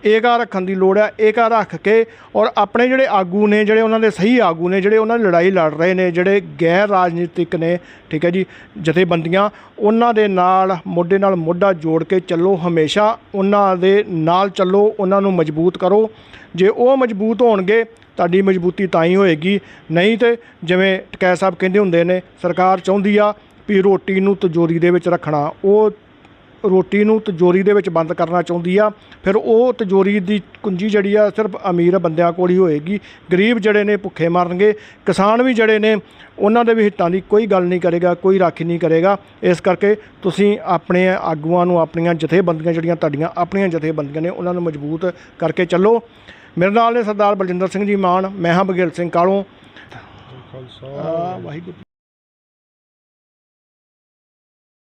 ਏਕਾ ਰੱਖਣ ਦੀ ਲੋੜ ਆ ਏਕਾ ਰੱਖ ਕੇ ਔਰ ਆਪਣੇ ਜਿਹੜੇ ਆਗੂ ਨੇ, ਜਿਹੜੇ ਉਹਨਾਂ ਦੇ ਸਹੀ ਆਗੂ ਨੇ, ਜਿਹੜੇ ਉਹਨਾਂ ਦੀ ਲੜਾਈ ਲੜ ਰਹੇ ਨੇ, ਜਿਹੜੇ ਗੈਰ ਰਾਜਨੀਤਿਕ ਨੇ, ਠੀਕ ਹੈ ਜੀ, ਜਥੇਬੰਦੀਆਂ, ਉਹਨਾਂ ਦੇ ਨਾਲ, ਮੋਢੇ ਨਾਲ ਮੋਢਾ ਜੋੜ ਕੇ ਚੱਲੋ ਹਮੇਸ਼ਾ, ਉਹਨਾਂ ਦੇ ਨਾਲ ਚੱਲੋ, ਉਹਨਾਂ ਨੂੰ ਮਜ਼ਬੂਤ ਕਰੋ। ਜੇ ਉਹ ਮਜ਼ਬੂਤ ਹੋਣਗੇ, ਤੁਹਾਡੀ ਮਜ਼ਬੂਤੀ ਤਾਂ ਹੀ ਹੋਏਗੀ। ਨਹੀਂ ਤੇ ਜਿਵੇਂ ਟਕੈ ਸਾਹਿਬ ਕਹਿੰਦੇ ਹੁੰਦੇ ਨੇ, ਸਰਕਾਰ ਚਾਹੁੰਦੀ ਆ ਵੀ ਰੋਟੀ ਨੂੰ ਤਜੋਰੀ ਦੇ ਵਿੱਚ ਰੱਖਣਾ, ਉਹ ਰੋਟੀ ਨੂੰ ਤਿਜੋਰੀ ਦੇ ਵਿੱਚ ਬੰਦ ਕਰਨਾ ਚਾਹੁੰਦੀ ਆ। ਫਿਰ ਉਹ ਤਿਜੋਰੀ ਦੀ ਕੁੰਜੀ ਜਿਹੜੀ ਆ ਸਿਰਫ ਅਮੀਰ ਬੰਦਿਆਂ ਕੋਲ ਹੀ ਹੋਏਗੀ। ਗਰੀਬ ਜਿਹੜੇ ਨੇ ਭੁੱਖੇ ਮਰਨਗੇ। ਕਿਸਾਨ ਵੀ ਜਿਹੜੇ ਨੇ ਉਹਨਾਂ ਦੇ ਵੀ ਹਿੱਤਾਂ ਦੀ ਕੋਈ ਗੱਲ ਨਹੀਂ ਕਰੇਗਾ ਕੋਈ ਰਾਖੀ ਨਹੀਂ ਕਰੇਗਾ। ਇਸ ਕਰਕੇ ਤੁਸੀਂ ਆਪਣੇ ਆਗੂਆਂ ਨੂੰ ਆਪਣੀਆਂ ਜਥੇਬੰਦੀਆਂ ਜਿਹੜੀਆਂ ਤੁਹਾਡੀਆਂ ਆਪਣੀਆਂ ਜਥੇਬੰਦੀਆਂ ਨੇ ਉਹਨਾਂ ਨੂੰ ਮਜ਼ਬੂਤ ਕਰਕੇ ਚੱਲੋ। ਮੇਰੇ ਨਾਲ ਨੇ ਸਰਦਾਰ ਬਲਜਿੰਦਰ ਸਿੰਘ ਜੀ ਮਾਨ ਮੈਂ ਹਾਂ ਬਗੇਲ ਸਿੰਘ ਕਾਲੋਂ। ਖਾਲਸਾ। ਵਾਹਿਗੁਰੂ